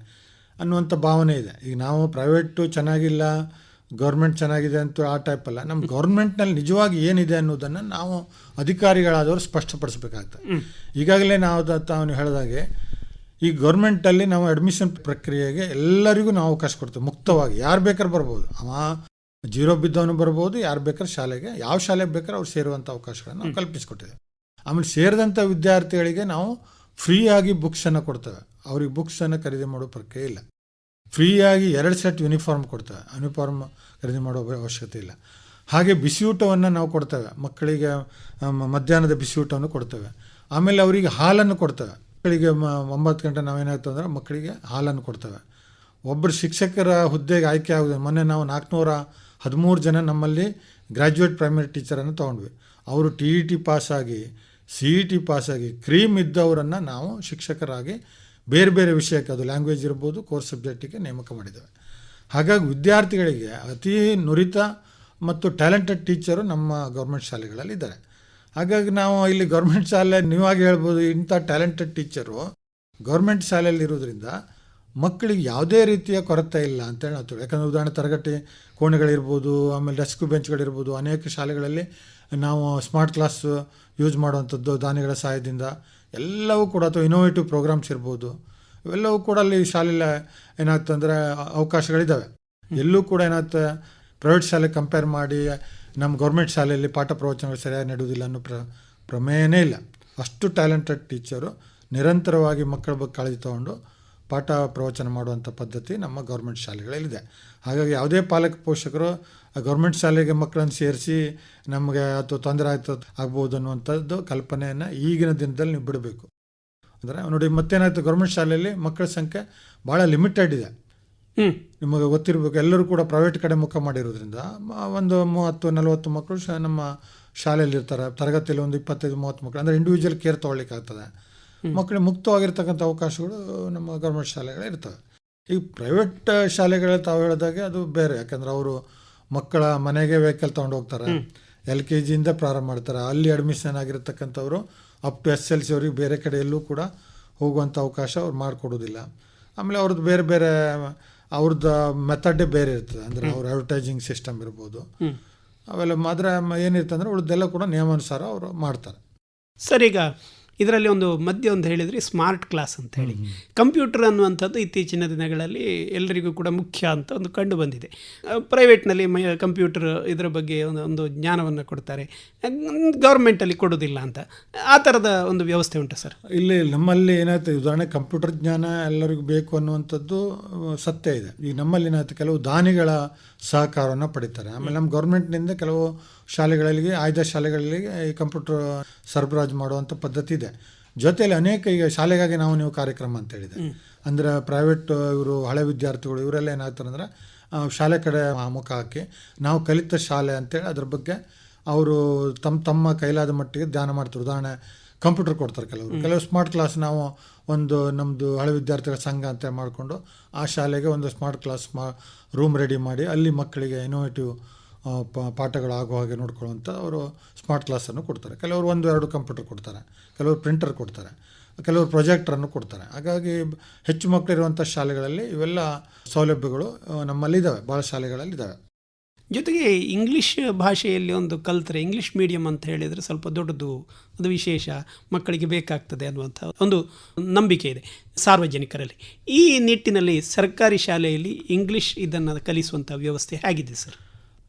ಅನ್ನುವಂಥ ಭಾವನೆ ಇದೆ. ಈಗ ನಾವು ಪ್ರೈವೇಟು ಚೆನ್ನಾಗಿಲ್ಲ ಗೌರ್ಮೆಂಟ್ ಚೆನ್ನಾಗಿದೆ ಅಂತ ಆ ಟೈಪ್ ಅಲ್ಲ. ನಮ್ಮ ಗೌರ್ಮೆಂಟ್ನಲ್ಲಿ ನಿಜವಾಗಿ ಏನಿದೆ ಅನ್ನೋದನ್ನು ನಾವು ಅಧಿಕಾರಿಗಳಾದವರು ಸ್ಪಷ್ಟಪಡಿಸ್ಬೇಕಾಗ್ತದೆ ಈಗಾಗಲೇ ನಾವು ತಾವು ಹೇಳಿದಾಗೆ ಈ ಗೌರ್ಮೆಂಟಲ್ಲಿ ನಾವು ಅಡ್ಮಿಷನ್ ಪ್ರಕ್ರಿಯೆಗೆ ಎಲ್ಲರಿಗೂ ನಾವು ಅವಕಾಶ ಕೊಡ್ತೇವೆ ಮುಕ್ತವಾಗಿ. ಯಾರು ಬೇಕಾದ್ರೆ ಬರ್ಬೋದು. ಅವ ಜೀರೋ ಬಿದ್ದವನು ಬರ್ಬೋದು ಯಾರು ಬೇಕಾದ್ರೆ ಶಾಲೆಗೆ ಯಾವ ಶಾಲೆಗೆ ಬೇಕಾದ್ರೆ ಅವ್ರು ಸೇರುವಂಥ ಅವಕಾಶಗಳನ್ನು ನಾವು ಕಲ್ಪಿಸಿಕೊಟ್ಟಿದ್ದೇವೆ. ಆಮೇಲೆ ಸೇರಿದಂಥ ವಿದ್ಯಾರ್ಥಿಗಳಿಗೆ ನಾವು ಫ್ರೀಯಾಗಿ ಬುಕ್ಸನ್ನು ಕೊಡ್ತೇವೆ. ಅವ್ರಿಗೆ ಬುಕ್ಸನ್ನು ಖರೀದಿ ಮಾಡೋ ಪ್ರಕ್ರಿಯೆ ಇಲ್ಲ. ಫ್ರೀಯಾಗಿ ಎರಡು ಸೆಟ್ ಯೂನಿಫಾರ್ಮ್ ಕೊಡ್ತೇವೆ ಯೂನಿಫಾರ್ಮ್ ಖರೀದಿ ಮಾಡೋ ಅವಶ್ಯಕತೆ ಇಲ್ಲ. ಹಾಗೆ ಬಿಸಿಯೂಟವನ್ನು ನಾವು ಕೊಡ್ತೇವೆ. ಮಕ್ಕಳಿಗೆ ಮಧ್ಯಾಹ್ನದ ಬಿಸಿಯೂಟವನ್ನು ಕೊಡ್ತೇವೆ. ಆಮೇಲೆ ಅವರಿಗೆ ಹಾಲನ್ನು ಕೊಡ್ತೇವೆ. ಮಕ್ಕಳಿಗೆ, ಮ, ಒಂಬತ್ತು ಗಂಟೆ ನಾವೇನಾಯ್ತು ಅಂದರೆ ಮಕ್ಕಳಿಗೆ ಹಾಲನ್ನು ಕೊಡ್ತೇವೆ. ಒಬ್ಬರು ಶಿಕ್ಷಕರ ಹುದ್ದೆಗೆ ಆಯ್ಕೆ ಆಗೋದು ಮೊನ್ನೆ ನಾವು ನಾಲ್ಕುನೂರ ಹದಿಮೂರು ಜನ ನಮ್ಮಲ್ಲಿ ಗ್ರ್ಯಾಜುಯೇಟ್ ಪ್ರೈಮರಿ ಟೀಚರನ್ನು ತೊಗೊಂಡ್ವಿ. ಅವರು ಟಿ ಇ ಟಿ ಪಾಸಾಗಿ ಸಿ ಇ ಟಿ ಪಾಸಾಗಿ ಕ್ರೀಮ್ ಇದ್ದವರನ್ನು ನಾವು ಶಿಕ್ಷಕರಾಗಿ ಬೇರೆ ಬೇರೆ ವಿಷಯಕ್ಕೆ ಅದು ಲ್ಯಾಂಗ್ವೇಜ್ ಇರ್ಬೋದು ಕೋರ್ಸ್ ಸಬ್ಜೆಕ್ಟಿಗೆ ನೇಮಕ ಮಾಡಿದ್ದಾವೆ. ಹಾಗಾಗಿ ವಿದ್ಯಾರ್ಥಿಗಳಿಗೆ ಅತಿ ನುರಿತ ಮತ್ತು ಟ್ಯಾಲೆಂಟೆಡ್ ಟೀಚರು ನಮ್ಮ ಗೌರ್ಮೆಂಟ್ ಶಾಲೆಗಳಲ್ಲಿ ಇದ್ದಾರೆ. ಹಾಗಾಗಿ ನಾವು ಇಲ್ಲಿ ಗೌರ್ಮೆಂಟ್ ಶಾಲೆ, ನೀವಾಗಿ ಹೇಳ್ಬೋದು, ಇಂಥ ಟ್ಯಾಲೆಂಟೆಡ್ ಟೀಚರು ಗೌರ್ಮೆಂಟ್ ಶಾಲೆಯಲ್ಲಿ ಇರೋದ್ರಿಂದ ಮಕ್ಕಳಿಗೆ ಯಾವುದೇ ರೀತಿಯ ಕೊರತೆ ಇಲ್ಲ ಅಂತೇಳಿ ನಾವು ತಿಳಿ ಯಾಕಂದರೆ ಉದಾಹರಣೆ ತರಗತಿ ಕೋಣೆಗಳಿರ್ಬೋದು, ಆಮೇಲೆ ಡೆಸ್ಕ್ ಬೆಂಚ್ಗಳಿರ್ಬೋದು ಅನೇಕ ಶಾಲೆಗಳಲ್ಲಿ ನಾವು ಸ್ಮಾರ್ಟ್ ಕ್ಲಾಸ್ ಯೂಸ್ ಮಾಡುವಂಥದ್ದು ದಾನಿಗಳ ಸಹಾಯದಿಂದ ಎಲ್ಲವೂ ಕೂಡ ಅಥವಾ ಇನೋವೇಟಿವ್ ಪ್ರೋಗ್ರಾಮ್ಸ್ ಇರ್ಬೋದು. ಇವೆಲ್ಲವೂ ಕೂಡ ಅಲ್ಲಿ ಶಾಲೆಯಲ್ಲಿ ಏನಾಗ್ತದೆ ಅಂದರೆ ಅವಕಾಶಗಳಿದ್ದಾವೆ ಎಲ್ಲೂ ಕೂಡ ಏನಾಗ್ತದೆ ಪ್ರೈವೇಟ್ ಶಾಲೆ ಕಂಪೇರ್ ಮಾಡಿ ನಮ್ಮ ಗೌರ್ಮೆಂಟ್ ಶಾಲೆಯಲ್ಲಿ ಪಾಠ ಪ್ರವಚನಗಳು ಸರಿಯಾಗಿ ನಡೆಯುವುದಿಲ್ಲ ಅನ್ನೋ ಪ್ರ, ಪ್ರಮೇಯನೇ ಇಲ್ಲ. ಅಷ್ಟು ಟ್ಯಾಲೆಂಟೆಡ್ ಟೀಚರು ನಿರಂತರವಾಗಿ ಮಕ್ಕಳ ಬಗ್ಗೆ ಕಾಳಜಿ ತಗೊಂಡು ಪಾಠ ಪ್ರವಚನ ಮಾಡುವಂಥ ಪದ್ಧತಿ ನಮ್ಮ ಗೌರ್ಮೆಂಟ್ ಶಾಲೆಗಳಲ್ಲಿದೆ. ಹಾಗಾಗಿ ಯಾವುದೇ ಪಾಲಕ ಪೋಷಕರು ಗೌರ್ಮೆಂಟ್ ಶಾಲೆಗೆ ಮಕ್ಕಳನ್ನು ಸೇರಿಸಿ ನಮಗೆ ಅಥವಾ ತೊಂದರೆ ಆಗ್ತದೆ ಆಗ್ಬೋದು ಅನ್ನುವಂಥದ್ದು ಕಲ್ಪನೆಯನ್ನು ಈಗಿನ ದಿನದಲ್ಲಿ ನೀವು ಬಿಡಬೇಕು. ಅಂದರೆ ನೋಡಿ ಮತ್ತೇನಾಯ್ತು ಗೌರ್ಮೆಂಟ್ ಶಾಲೆಯಲ್ಲಿ ಮಕ್ಕಳ ಸಂಖ್ಯೆ ಭಾಳ ಲಿಮಿಟೆಡ್ ಇದೆ. ನಿಮಗೆ ಗೊತ್ತಿರಬೇಕು ಎಲ್ಲರೂ ಕೂಡ ಪ್ರೈವೇಟ್ ಕಡೆ ಮುಖ ಮಾಡಿರೋದ್ರಿಂದ ಒಂದು ಮೂವತ್ತು ನಲವತ್ತು ಮಕ್ಕಳು ಶ ನಮ್ಮ ಶಾಲೆಯಲ್ಲಿ ಇರ್ತಾರೆ ತರಗತಿಯಲ್ಲಿ ಒಂದು ಇಪ್ಪತ್ತೈದು ಮೂವತ್ತು ಮಕ್ಕಳು. ಅಂದರೆ ಇಂಡಿವಿಜುವಲ್ ಕೇರ್ ತೊಗೊಳ್ಲಿಕ್ಕೆ ಆಗ್ತದೆ ಮಕ್ಕಳಿಗೆ ಮುಕ್ತವಾಗಿರ್ತಕ್ಕಂಥ ಅವಕಾಶಗಳು ನಮ್ಮ ಗೌರ್ಮೆಂಟ್ ಶಾಲೆಗಳೇ ಇರ್ತವೆ. ಈಗ ಪ್ರೈವೇಟ್ ಶಾಲೆಗಳಲ್ಲಿ ತಾವು ಹೇಳಿದಾಗೆ ಅದು ಬೇರೆ. ಯಾಕಂದ್ರೆ ಅವರು ಮಕ್ಕಳ ಮನೆಗೆ ವೆಹಿಕಲ್ ತೊಗೊಂಡು ಹೋಗ್ತಾರೆ. ಎಲ್ ಕೆ ಜಿಯಿಂದ ಪ್ರಾರಂಭ ಮಾಡ್ತಾರೆ. ಅಲ್ಲಿ admission ಆಗಿರತಕ್ಕಂಥವ್ರು up to S S L ಅವ್ರಿಗೆ ಬೇರೆ ಕಡೆ ಎಲ್ಲೂ ಕೂಡ ಹೋಗುವಂಥ ಅವಕಾಶ ಅವ್ರು ಮಾಡಿಕೊಡೋದಿಲ್ಲ ಆಮೇಲೆ ಅವ್ರದ್ದು ಬೇರೆ ಬೇರೆ ಅವ್ರದ್ದು ಮೆಥಡೇ ಬೇರೆ ಇರ್ತದೆ. ಅಂದರೆ ಅವ್ರ ಅಡ್ವರ್ಟೈಸಿಂಗ್ ಸಿಸ್ಟಮ್ ಇರ್ಬೋದು. ಅವೆಲ್ಲ ಮಾತ್ರ ಏನಿರ್ತಂದ್ರೆ ಉಳಿದೆಲ್ಲ ಕೂಡ ನಿಯಮಾನುಸಾರ ಅವರು ಮಾಡ್ತಾರೆ. ಸರಿ ಈಗ ಇದರಲ್ಲಿ ಒಂದು ಮಧ್ಯೆ ಒಂದು ಹೇಳಿದರೆ ಸ್ಮಾರ್ಟ್ ಕ್ಲಾಸ್ ಅಂತ ಹೇಳಿ. ಕಂಪ್ಯೂಟರ್ ಅನ್ನುವಂಥದ್ದು ಇತ್ತೀಚಿನ ದಿನಗಳಲ್ಲಿ ಎಲ್ಲರಿಗೂ ಕೂಡ ಮುಖ್ಯ ಅಂತ ಒಂದು ಕಂಡು ಬಂದಿದೆ. ಪ್ರೈವೇಟ್ನಲ್ಲಿ ಮ, ಕಂಪ್ಯೂಟರ್ ಇದರ ಬಗ್ಗೆ ಒಂದು ಒಂದು ಜ್ಞಾನವನ್ನು ಕೊಡ್ತಾರೆ. ಗೌರ್ಮೆಂಟಲ್ಲಿ ಕೊಡೋದಿಲ್ಲ ಅಂತ. ಆ ಥರದ ಒಂದು ವ್ಯವಸ್ಥೆ ಉಂಟು ಸರ್? ಇಲ್ಲಿ ನಮ್ಮಲ್ಲಿ ಏನಾಯ್ತು, ಉದಾಹರಣೆ ಕಂಪ್ಯೂಟರ್ ಜ್ಞಾನ ಎಲ್ಲರಿಗೂ ಬೇಕು ಅನ್ನುವಂಥದ್ದು ಸತ್ಯ ಇದೆ. ಈಗ ನಮ್ಮಲ್ಲಿ ಏನಾಯ್ತು, ಕೆಲವು ದಾನಿಗಳ ಸಹಕಾರವನ್ನು ಪಡಿತಾರೆ. ಆಮೇಲೆ ನಮ್ಮ ಗೌರ್ಮೆಂಟ್ನಿಂದ ಕೆಲವು ಶಾಲೆಗಳಲ್ಲಿ ಆಯ್ದ ಶಾಲೆಗಳಲ್ಲಿ ಈ ಕಂಪ್ಯೂಟರ್ ಸರಬರಾಜು ಮಾಡುವಂಥ ಪದ್ಧತಿ ಇದೆ. ಜೊತೆಯಲ್ಲಿ ಅನೇಕ ಈಗ ಶಾಲೆಗಾಗಿ ನಾವು ನೀವು ಕಾರ್ಯಕ್ರಮ ಅಂತ ಹೇಳಿದೆ ಅಂದರೆ ಪ್ರೈವೇಟ್ ಇವರು ಹಳೆ ವಿದ್ಯಾರ್ಥಿಗಳು ಇವರೆಲ್ಲ ಏನಾಗ್ತಾರೆ ಅಂದರೆ ಶಾಲೆ ಕಡೆ ಮುಖ ಹಾಕಿ ನಾವು ಕಲಿತ ಶಾಲೆ ಅಂತೇಳಿ ಅದ್ರ ಬಗ್ಗೆ ಅವರು ತಮ್ಮ ತಮ್ಮ ಕೈಲಾದ ಮಟ್ಟಿಗೆ ಧ್ಯಾನ ಮಾಡ್ತಾರೆ. ಉದಾಹರಣೆ ಕಂಪ್ಯೂಟರ್ ಕೊಡ್ತಾರೆ ಕೆಲವರು. ಕೆಲವು ಸ್ಮಾರ್ಟ್ ಕ್ಲಾಸ್ ನಾವು ಒಂದು ನಮ್ಮದು ಹಳೆ ವಿದ್ಯಾರ್ಥಿಗಳ ಸಂಘ ಅಂತ ಮಾಡಿಕೊಂಡು ಆ ಶಾಲೆಗೆ ಒಂದು ಸ್ಮಾರ್ಟ್ ಕ್ಲಾಸ್ ಮಾ ರೂಮ್ ರೆಡಿ ಮಾಡಿ ಅಲ್ಲಿ ಮಕ್ಕಳಿಗೆ ಇನೋವೇಟಿವ್ ಪಾಠಗಳು ಆಗೋ ಹಾಗೆ ನೋಡ್ಕೊಳ್ಳುವಂಥ ಅವರು ಸ್ಮಾರ್ಟ್ ಕ್ಲಾಸನ್ನು ಕೊಡ್ತಾರೆ. ಕೆಲವರು ಒಂದು, ಎರಡು ಕಂಪ್ಯೂಟರ್ ಕೊಡ್ತಾರೆ. ಕೆಲವರು ಪ್ರಿಂಟರ್ ಕೊಡ್ತಾರೆ. ಕೆಲವರು ಪ್ರೊಜೆಕ್ಟ್ರನ್ನು ಕೊಡ್ತಾರೆ. ಹಾಗಾಗಿ ಹೆಚ್ಚು ಮಕ್ಕಳಿರುವಂಥ ಶಾಲೆಗಳಲ್ಲಿ ಇವೆಲ್ಲ ಸೌಲಭ್ಯಗಳು ನಮ್ಮಲ್ಲಿದ್ದಾವೆ. ಭಾಳ ಶಾಲೆಗಳಲ್ಲಿ ಇದ್ದಾವೆ ಜೊತೆಗೆ ಇಂಗ್ಲೀಷ್ ಭಾಷೆಯಲ್ಲಿ ಒಂದು ಕಲ್ತರೆ, ಇಂಗ್ಲೀಷ್ ಮೀಡಿಯಂ ಅಂತ ಹೇಳಿದರೆ ಸ್ವಲ್ಪ ದೊಡ್ಡದು ಅದು ವಿಶೇಷ. ಮಕ್ಕಳಿಗೆ ಬೇಕಾಗ್ತದೆ ಅನ್ನುವಂಥ ಒಂದು ನಂಬಿಕೆ ಇದೆ ಸಾರ್ವಜನಿಕರಲ್ಲಿ. ಈ ನಿಟ್ಟಿನಲ್ಲಿ ಸರ್ಕಾರಿ ಶಾಲೆಯಲ್ಲಿ ಇಂಗ್ಲೀಷ್ ಇದನ್ನು ಕಲಿಸುವಂಥ ವ್ಯವಸ್ಥೆ ಹೇಗಿದೆ ಸರ್?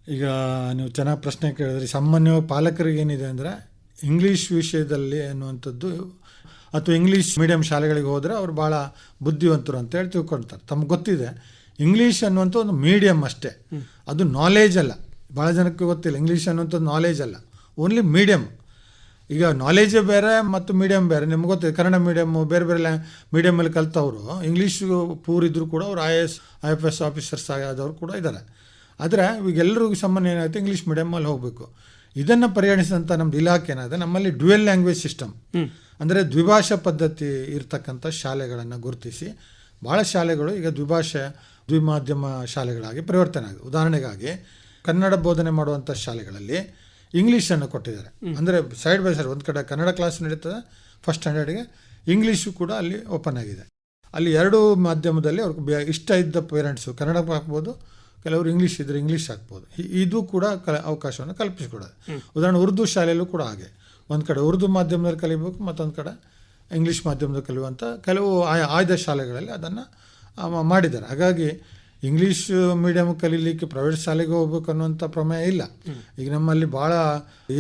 ಈಗ ನೀವು ಚೆನ್ನಾಗಿ ಪ್ರಶ್ನೆ ಕೇಳಿದ್ರಿ ಸಾಮಾನ್ಯವಾಗಿ ಪಾಲಕರಿಗೆ ಏನಿದೆ ಅಂದರೆ ಇಂಗ್ಲೀಷ್ ವಿಷಯದಲ್ಲಿ ಅನ್ನುವಂಥದ್ದು ಅಥವಾ ಇಂಗ್ಲೀಷ್ ಮೀಡಿಯಂ ಶಾಲೆಗಳಿಗೆ ಹೋದರೆ ಅವರು ಭಾಳ ಬುದ್ಧಿವಂತರು ಅಂತ ಹೇಳಿ ತಿಳ್ಕೊಳ್ತಾರೆ ತಮ್ಗೆ ಗೊತ್ತಿದೆ. ಇಂಗ್ಲೀಷ್ ಅನ್ನುವಂಥ ಒಂದು ಮೀಡಿಯಮ್ ಅಷ್ಟೇ. ಅದು ನಾಲೇಜ್ ಅಲ್ಲ. ಭಾಳ ಜನಕ್ಕೆ ಗೊತ್ತಿಲ್ಲ. ಇಂಗ್ಲೀಷ್ ಅನ್ನುವಂಥದ್ದು ನಾಲೇಜ್ ಅಲ್ಲ. ಓನ್ಲಿ ಮೀಡಿಯಮ್ ಈಗ ನಾಲೇಜೇ ಬೇರೆ ಮತ್ತು ಮೀಡಿಯಮ್ ಬೇರೆ. ನಿಮ್ಗೆ ಗೊತ್ತಿದೆ, ಕನ್ನಡ ಮೀಡಿಯಮ್ಮು ಬೇರೆ ಬೇರೆ ಮೀಡಿಯಮಲ್ಲಿ ಕಲ್ತವರು. ಇಂಗ್ಲೀಷು ಪೂರ್ ಇದ್ದರೂ ಕೂಡ ಅವ್ರು I S I F S officers ಆದವರು ಕೂಡ ಇದ್ದಾರೆ. ಆದರೆ ಈಗ ಎಲ್ಲರಿಗೂ ಸಾಮಾನ್ಯ ಏನಾಗುತ್ತೆ ಇಂಗ್ಲೀಷ್ ಮೀಡಿಯಮಲ್ಲಿ ಹೋಗಬೇಕು. ಇದನ್ನು ಪರಿಗಣಿಸಿದಂಥ ನಮ್ಮದು ಇಲಾಖೆ ಏನಾಗಿದೆ ನಮ್ಮಲ್ಲಿ ಡ್ಯುಯಲ್ ಲ್ಯಾಂಗ್ವೇಜ್ ಸಿಸ್ಟಮ್ ಅಂದರೆ ದ್ವಿಭಾಷಾ ಪದ್ಧತಿ ಇರತಕ್ಕಂಥ ಶಾಲೆಗಳನ್ನು ಗುರುತಿಸಿ ಭಾಳ ಶಾಲೆಗಳು ಈಗ ದ್ವಿಭಾಷೆ ದ್ವಿಮಾಧ್ಯಮ ಶಾಲೆಗಳಾಗಿ ಪರಿವರ್ತನೆ ಆಗಿದೆ. ಉದಾಹರಣೆಗಾಗಿ ಕನ್ನಡ ಬೋಧನೆ ಮಾಡುವಂಥ ಶಾಲೆಗಳಲ್ಲಿ ಇಂಗ್ಲೀಷನ್ನು ಕೊಟ್ಟಿದ್ದಾರೆ. ಅಂದರೆ ಸೈಡ್ ಬೈ ಸೈಡ್ ಒಂದು ಕಡೆ ಕನ್ನಡ ಕ್ಲಾಸ್ ನಡೀತದೆ ಫಸ್ಟ್ ಸ್ಟ್ಯಾಂಡರ್ಡ್ಗೆ ಇಂಗ್ಲೀಷು ಕೂಡ ಅಲ್ಲಿ ಓಪನ್ ಆಗಿದೆ. ಅಲ್ಲಿ ಎರಡು ಮಾಧ್ಯಮದಲ್ಲಿ ಅವ್ರಿಗೆ ಇಷ್ಟ ಇದ್ದ ಪೇರೆಂಟ್ಸು ಕನ್ನಡ ಹಾಕ್ಬೋದು ಕೆಲವರು ಇಂಗ್ಲೀಷ್ ಇದ್ದರೆ ಇಂಗ್ಲೀಷ್ ಹಾಕ್ಬೋದು. ಇದು ಕೂಡ ಕಲ ಅವಕಾಶವನ್ನು ಕಲ್ಪಿಸಿಕೊಡೋದು. ಉದಾಹರಣೆ ಉರ್ದು ಶಾಲೆಯಲ್ಲೂ ಕೂಡ ಹಾಗೆ. ಒಂದು ಕಡೆ ಉರ್ದು ಮಾಧ್ಯಮದಲ್ಲಿ ಕಲಿಬೇಕು ಮತ್ತೊಂದು ಕಡೆ ಇಂಗ್ಲೀಷ್ ಮಾಧ್ಯಮದಲ್ಲಿ ಕಲಿಯುವಂಥ ಕೆಲವು ಆಯಾ ಆಯ್ದ ಶಾಲೆಗಳಲ್ಲಿ ಅದನ್ನು ಮಾಡಿದ್ದಾರೆ. ಹಾಗಾಗಿ ಇಂಗ್ಲೀಷ್ ಮೀಡಿಯಮ್ ಕಲೀಲಿಕ್ಕೆ ಪ್ರೈವೇಟ್ ಶಾಲೆಗೆ ಹೋಗ್ಬೇಕು ಅನ್ನುವಂಥ ಪ್ರಮೇಯ ಇಲ್ಲ. ಈಗ ನಮ್ಮಲ್ಲಿ ಭಾಳ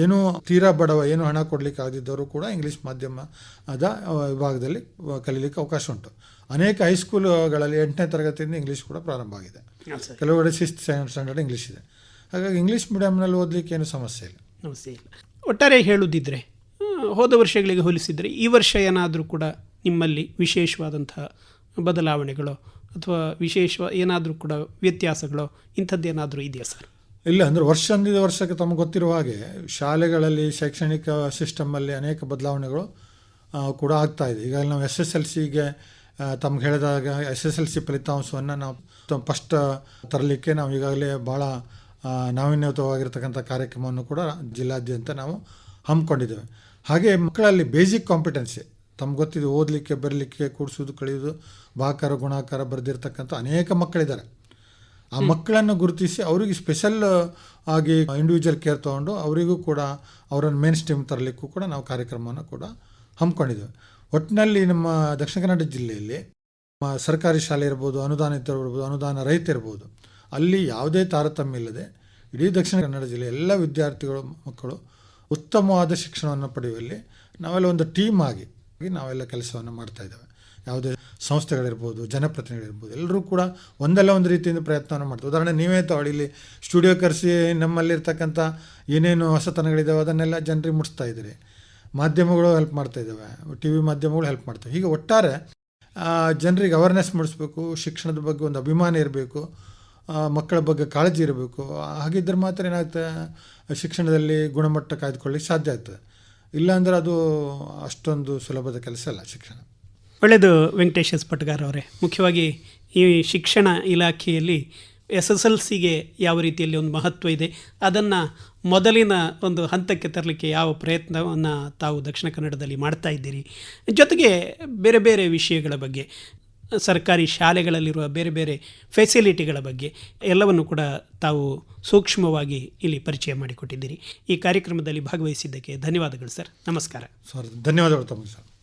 ಏನೂ ತೀರಾ ಬಡವ ಏನು ಹಣ ಕೊಡಲಿಕ್ಕೆ ಆಗದಿದ್ದವರು ಕೂಡ ಇಂಗ್ಲೀಷ್ ಮಾಧ್ಯಮದ ವಿಭಾಗದಲ್ಲಿ ಕಲೀಲಿಕ್ಕೆ ಅವಕಾಶ ಉಂಟು. ಅನೇಕ ಹೈಸ್ಕೂಲುಗಳಲ್ಲಿ ಎಂಟನೇ ತರಗತಿಯಿಂದ ಇಂಗ್ಲೀಷ್ ಕೂಡ ಪ್ರಾರಂಭ ಆಗಿದೆ. ಕೆಲವು ಕಡೆ ಸಿಕ್ಸ್ತ್ ಸ್ಟ್ಯಾಂಡರ್ಡ್ ಇಂಗ್ಲೀಷ್ ಇದೆ. ಹಾಗಾಗಿ ಇಂಗ್ಲೀಷ್ ಮೀಡಿಯಮ್ನಲ್ಲಿ ಓದಲಿಕ್ಕೆ ಏನು ಸಮಸ್ಯೆ ಇಲ್ಲ. ಸಮಸ್ಯೆ ಇಲ್ಲ. ಒಟ್ಟಾರೆ ಹೇಳುದಿದ್ರೆ ಹೋದ ವರ್ಷಗಳಿಗೆ ಹೋಲಿಸಿದರೆ ಈ ವರ್ಷ ಏನಾದರೂ ಕೂಡ ನಿಮ್ಮಲ್ಲಿ ವಿಶೇಷವಾದಂತಹ ಬದಲಾವಣೆಗಳು ಅಥವಾ ವಿಶೇಷ ಏನಾದರೂ ಕೂಡ ವ್ಯತ್ಯಾಸಗಳು ಇಂಥದ್ದೇನಾದರೂ ಇದೆಯಾ ಸರ್? ಇಲ್ಲ ಅಂದರೆ ವರ್ಷದಿಂದ ವರ್ಷಕ್ಕೆ ತಮಗೆ ಗೊತ್ತಿರುವ ಹಾಗೆ ಶಾಲೆಗಳಲ್ಲಿ ಶೈಕ್ಷಣಿಕ ಸಿಸ್ಟಮಲ್ಲಿ ಅನೇಕ ಬದಲಾವಣೆಗಳು ಕೂಡ ಆಗ್ತಾ ಇದೆ. ಈಗ ನಾವು ಎಸ್ ಎಸ್ ಎಲ್ ಸಿಗೆ ತಮ್ಗೆ ಹೇಳಿದಾಗ ಎಸ್ ಎಸ್ ಎಲ್ ಸಿ ಫಲಿತಾಂಶವನ್ನು ನಾವು ಫಸ್ಟ್ ತರಲಿಕ್ಕೆ ನಾವು ಈಗಾಗಲೇ ಭಾಳ ನಾವೀನ್ಯತವಾಗಿರ್ತಕ್ಕಂಥ ಕಾರ್ಯಕ್ರಮವನ್ನು ಕೂಡ ಜಿಲ್ಲಾದ್ಯಂತ ನಾವು ಹಮ್ಮಿಕೊಂಡಿದ್ದೇವೆ. ಹಾಗೆ ಮಕ್ಕಳಲ್ಲಿ ಬೇಸಿಕ್ ಕಾಂಪಿಟೆನ್ಸಿ ತಮ್ಗೆ ಗೊತ್ತಿದೆ ಓದಲಿಕ್ಕೆ ಬರಲಿಕ್ಕೆ ಕೂಡಿಸೋದು ಕಳೆಯೋದು ಬಾಕಾರ ಗುಣಾಕಾರ ಬರೆದಿರ್ತಕ್ಕಂಥ ಅನೇಕ ಮಕ್ಕಳಿದ್ದಾರೆ. ಆ ಮಕ್ಕಳನ್ನು ಗುರುತಿಸಿ ಅವರಿಗೆ ಸ್ಪೆಷಲ್ ಆಗಿ ಇಂಡಿವಿಜುವಲ್ ಕೇರ್ ತೊಗೊಂಡು ಅವರಿಗೂ ಕೂಡ ಅವರನ್ನು ಮೇನ್ ಸ್ಟ್ರೀಮ್ ತರಲಿಕ್ಕೂ ಕೂಡ ನಾವು ಕಾರ್ಯಕ್ರಮವನ್ನು ಕೂಡ ಹಮ್ಮಿಕೊಂಡಿದ್ದೇವೆ. ಒಟ್ಟಿನಲ್ಲಿ ನಮ್ಮ ದಕ್ಷಿಣ ಕನ್ನಡ ಜಿಲ್ಲೆಯಲ್ಲಿ ಸರ್ಕಾರಿ ಶಾಲೆ ಇರ್ಬೋದು ಅನುದಾನ ಇರ್ಬೋದು, ಅನುದಾನ ರಹಿತ ಇರ್ಬೋದು, ಅಲ್ಲಿ ಯಾವುದೇ ತಾರತಮ್ಯ ಇಲ್ಲದೆ ಇಡೀ ದಕ್ಷಿಣ ಕನ್ನಡ ಜಿಲ್ಲೆ ಎಲ್ಲ ವಿದ್ಯಾರ್ಥಿಗಳು, ಮಕ್ಕಳು ಉತ್ತಮವಾದ ಶಿಕ್ಷಣವನ್ನು ಪಡೆಯುವಲ್ಲಿ ನಾವೆಲ್ಲ ಒಂದು ಟೀಮ್ ಆಗಿ ನಾವೆಲ್ಲ ಕೆಲಸವನ್ನು ಮಾಡ್ತಾ ಇದ್ದೇವೆ. ಯಾವುದೇ ಸಂಸ್ಥೆಗಳಿರ್ಬೋದು, ಜನಪ್ರತಿನಿಧಿಗಳಿರ್ಬೋದು, ಎಲ್ಲರೂ ಕೂಡ ಒಂದಲ್ಲ ಒಂದು ರೀತಿಯಿಂದ ಪ್ರಯತ್ನವನ್ನು ಮಾಡ್ತಾರೆ. ಉದಾಹರಣೆ, ನೀವೇ ಇಲ್ಲಿ ಸ್ಟುಡಿಯೋ ಕರೆಸಿ ನಮ್ಮಲ್ಲಿರ್ತಕ್ಕಂಥ ಏನೇನು ಹೊಸತನಗಳಿದ್ದಾವೆ ಅದನ್ನೆಲ್ಲ ಜನರಿಗೆ ಮುಟ್ಟಿಸ್ತಾ ಇದ್ದೀರಿ. ಮಾಧ್ಯಮಗಳು ಹೆಲ್ಪ್ ಮಾಡ್ತಾ ಇದ್ದಾವೆ. ಟಿ ವಿ ಮಾಧ್ಯಮಗಳು ಹೆಲ್ಪ್ ಮಾಡ್ತವೆ. ಹೀಗೆ ಒಟ್ಟಾರೆ ಜನರಿಗೆ ಅವೇರ್ನೆಸ್ ಮೂಡಿಸ್ಬೇಕು, ಶಿಕ್ಷಣದ ಬಗ್ಗೆ ಒಂದು ಅಭಿಮಾನ ಇರಬೇಕು ಮಕ್ಕಳ ಬಗ್ಗೆ ಕಾಳಜಿ ಇರಬೇಕು ಹಾಗಿದ್ದರೆ ಮಾತ್ರ ಏನಾಗುತ್ತೆ? ಶಿಕ್ಷಣದಲ್ಲಿ ಗುಣಮಟ್ಟ ಕಾಯ್ದುಕೊಳ್ಳಿಕ್ಕೆ ಸಾಧ್ಯ ಆಗ್ತದೆ. ಇಲ್ಲಾಂದ್ರೆ ಅದು ಅಷ್ಟೊಂದು ಸುಲಭದ ಕೆಲಸ ಅಲ್ಲ ಶಿಕ್ಷಣ. ಒಳ್ಳೆಯದು ವೆಂಕಟೇಶ್ ಪಟ್ಗಾರ್ ಅವರೇ. ಮುಖ್ಯವಾಗಿ ಈ ಶಿಕ್ಷಣ ಇಲಾಖೆಯಲ್ಲಿ ಎಸ್ ಎಸ್ ಎಲ್ ಸಿಗೆ ಯಾವ ರೀತಿಯಲ್ಲಿ ಒಂದು ಮಹತ್ವ ಇದೆ, ಅದನ್ನು ಮೊದಲಿನ ಒಂದು ಹಂತಕ್ಕೆ ತರಲಿಕ್ಕೆ ಯಾವ ಪ್ರಯತ್ನವನ್ನು ತಾವು ದಕ್ಷಿಣ ಕನ್ನಡದಲ್ಲಿ ಮಾಡ್ತಾ ಇದ್ದೀರಿ. ಜೊತೆಗೆ ಬೇರೆ ಬೇರೆ ವಿಷಯಗಳ ಬಗ್ಗೆ, ಸರ್ಕಾರಿ ಶಾಲೆಗಳಲ್ಲಿರುವ ಬೇರೆ ಬೇರೆ ಫೆಸಿಲಿಟಿಗಳ ಬಗ್ಗೆ ಎಲ್ಲವನ್ನು ಕೂಡ ತಾವು ಸೂಕ್ಷ್ಮವಾಗಿ ಇಲ್ಲಿ ಪರಿಚಯ ಮಾಡಿಕೊಟ್ಟಿದ್ದೀರಿ. ಈ ಕಾರ್ಯಕ್ರಮದಲ್ಲಿ ಭಾಗವಹಿಸಿದ್ದಕ್ಕೆ ಧನ್ಯವಾದಗಳು ಸರ್. ನಮಸ್ಕಾರ. ಸರ್, ಧನ್ಯವಾದಗಳು ತಮ್ಮ ಸರ್.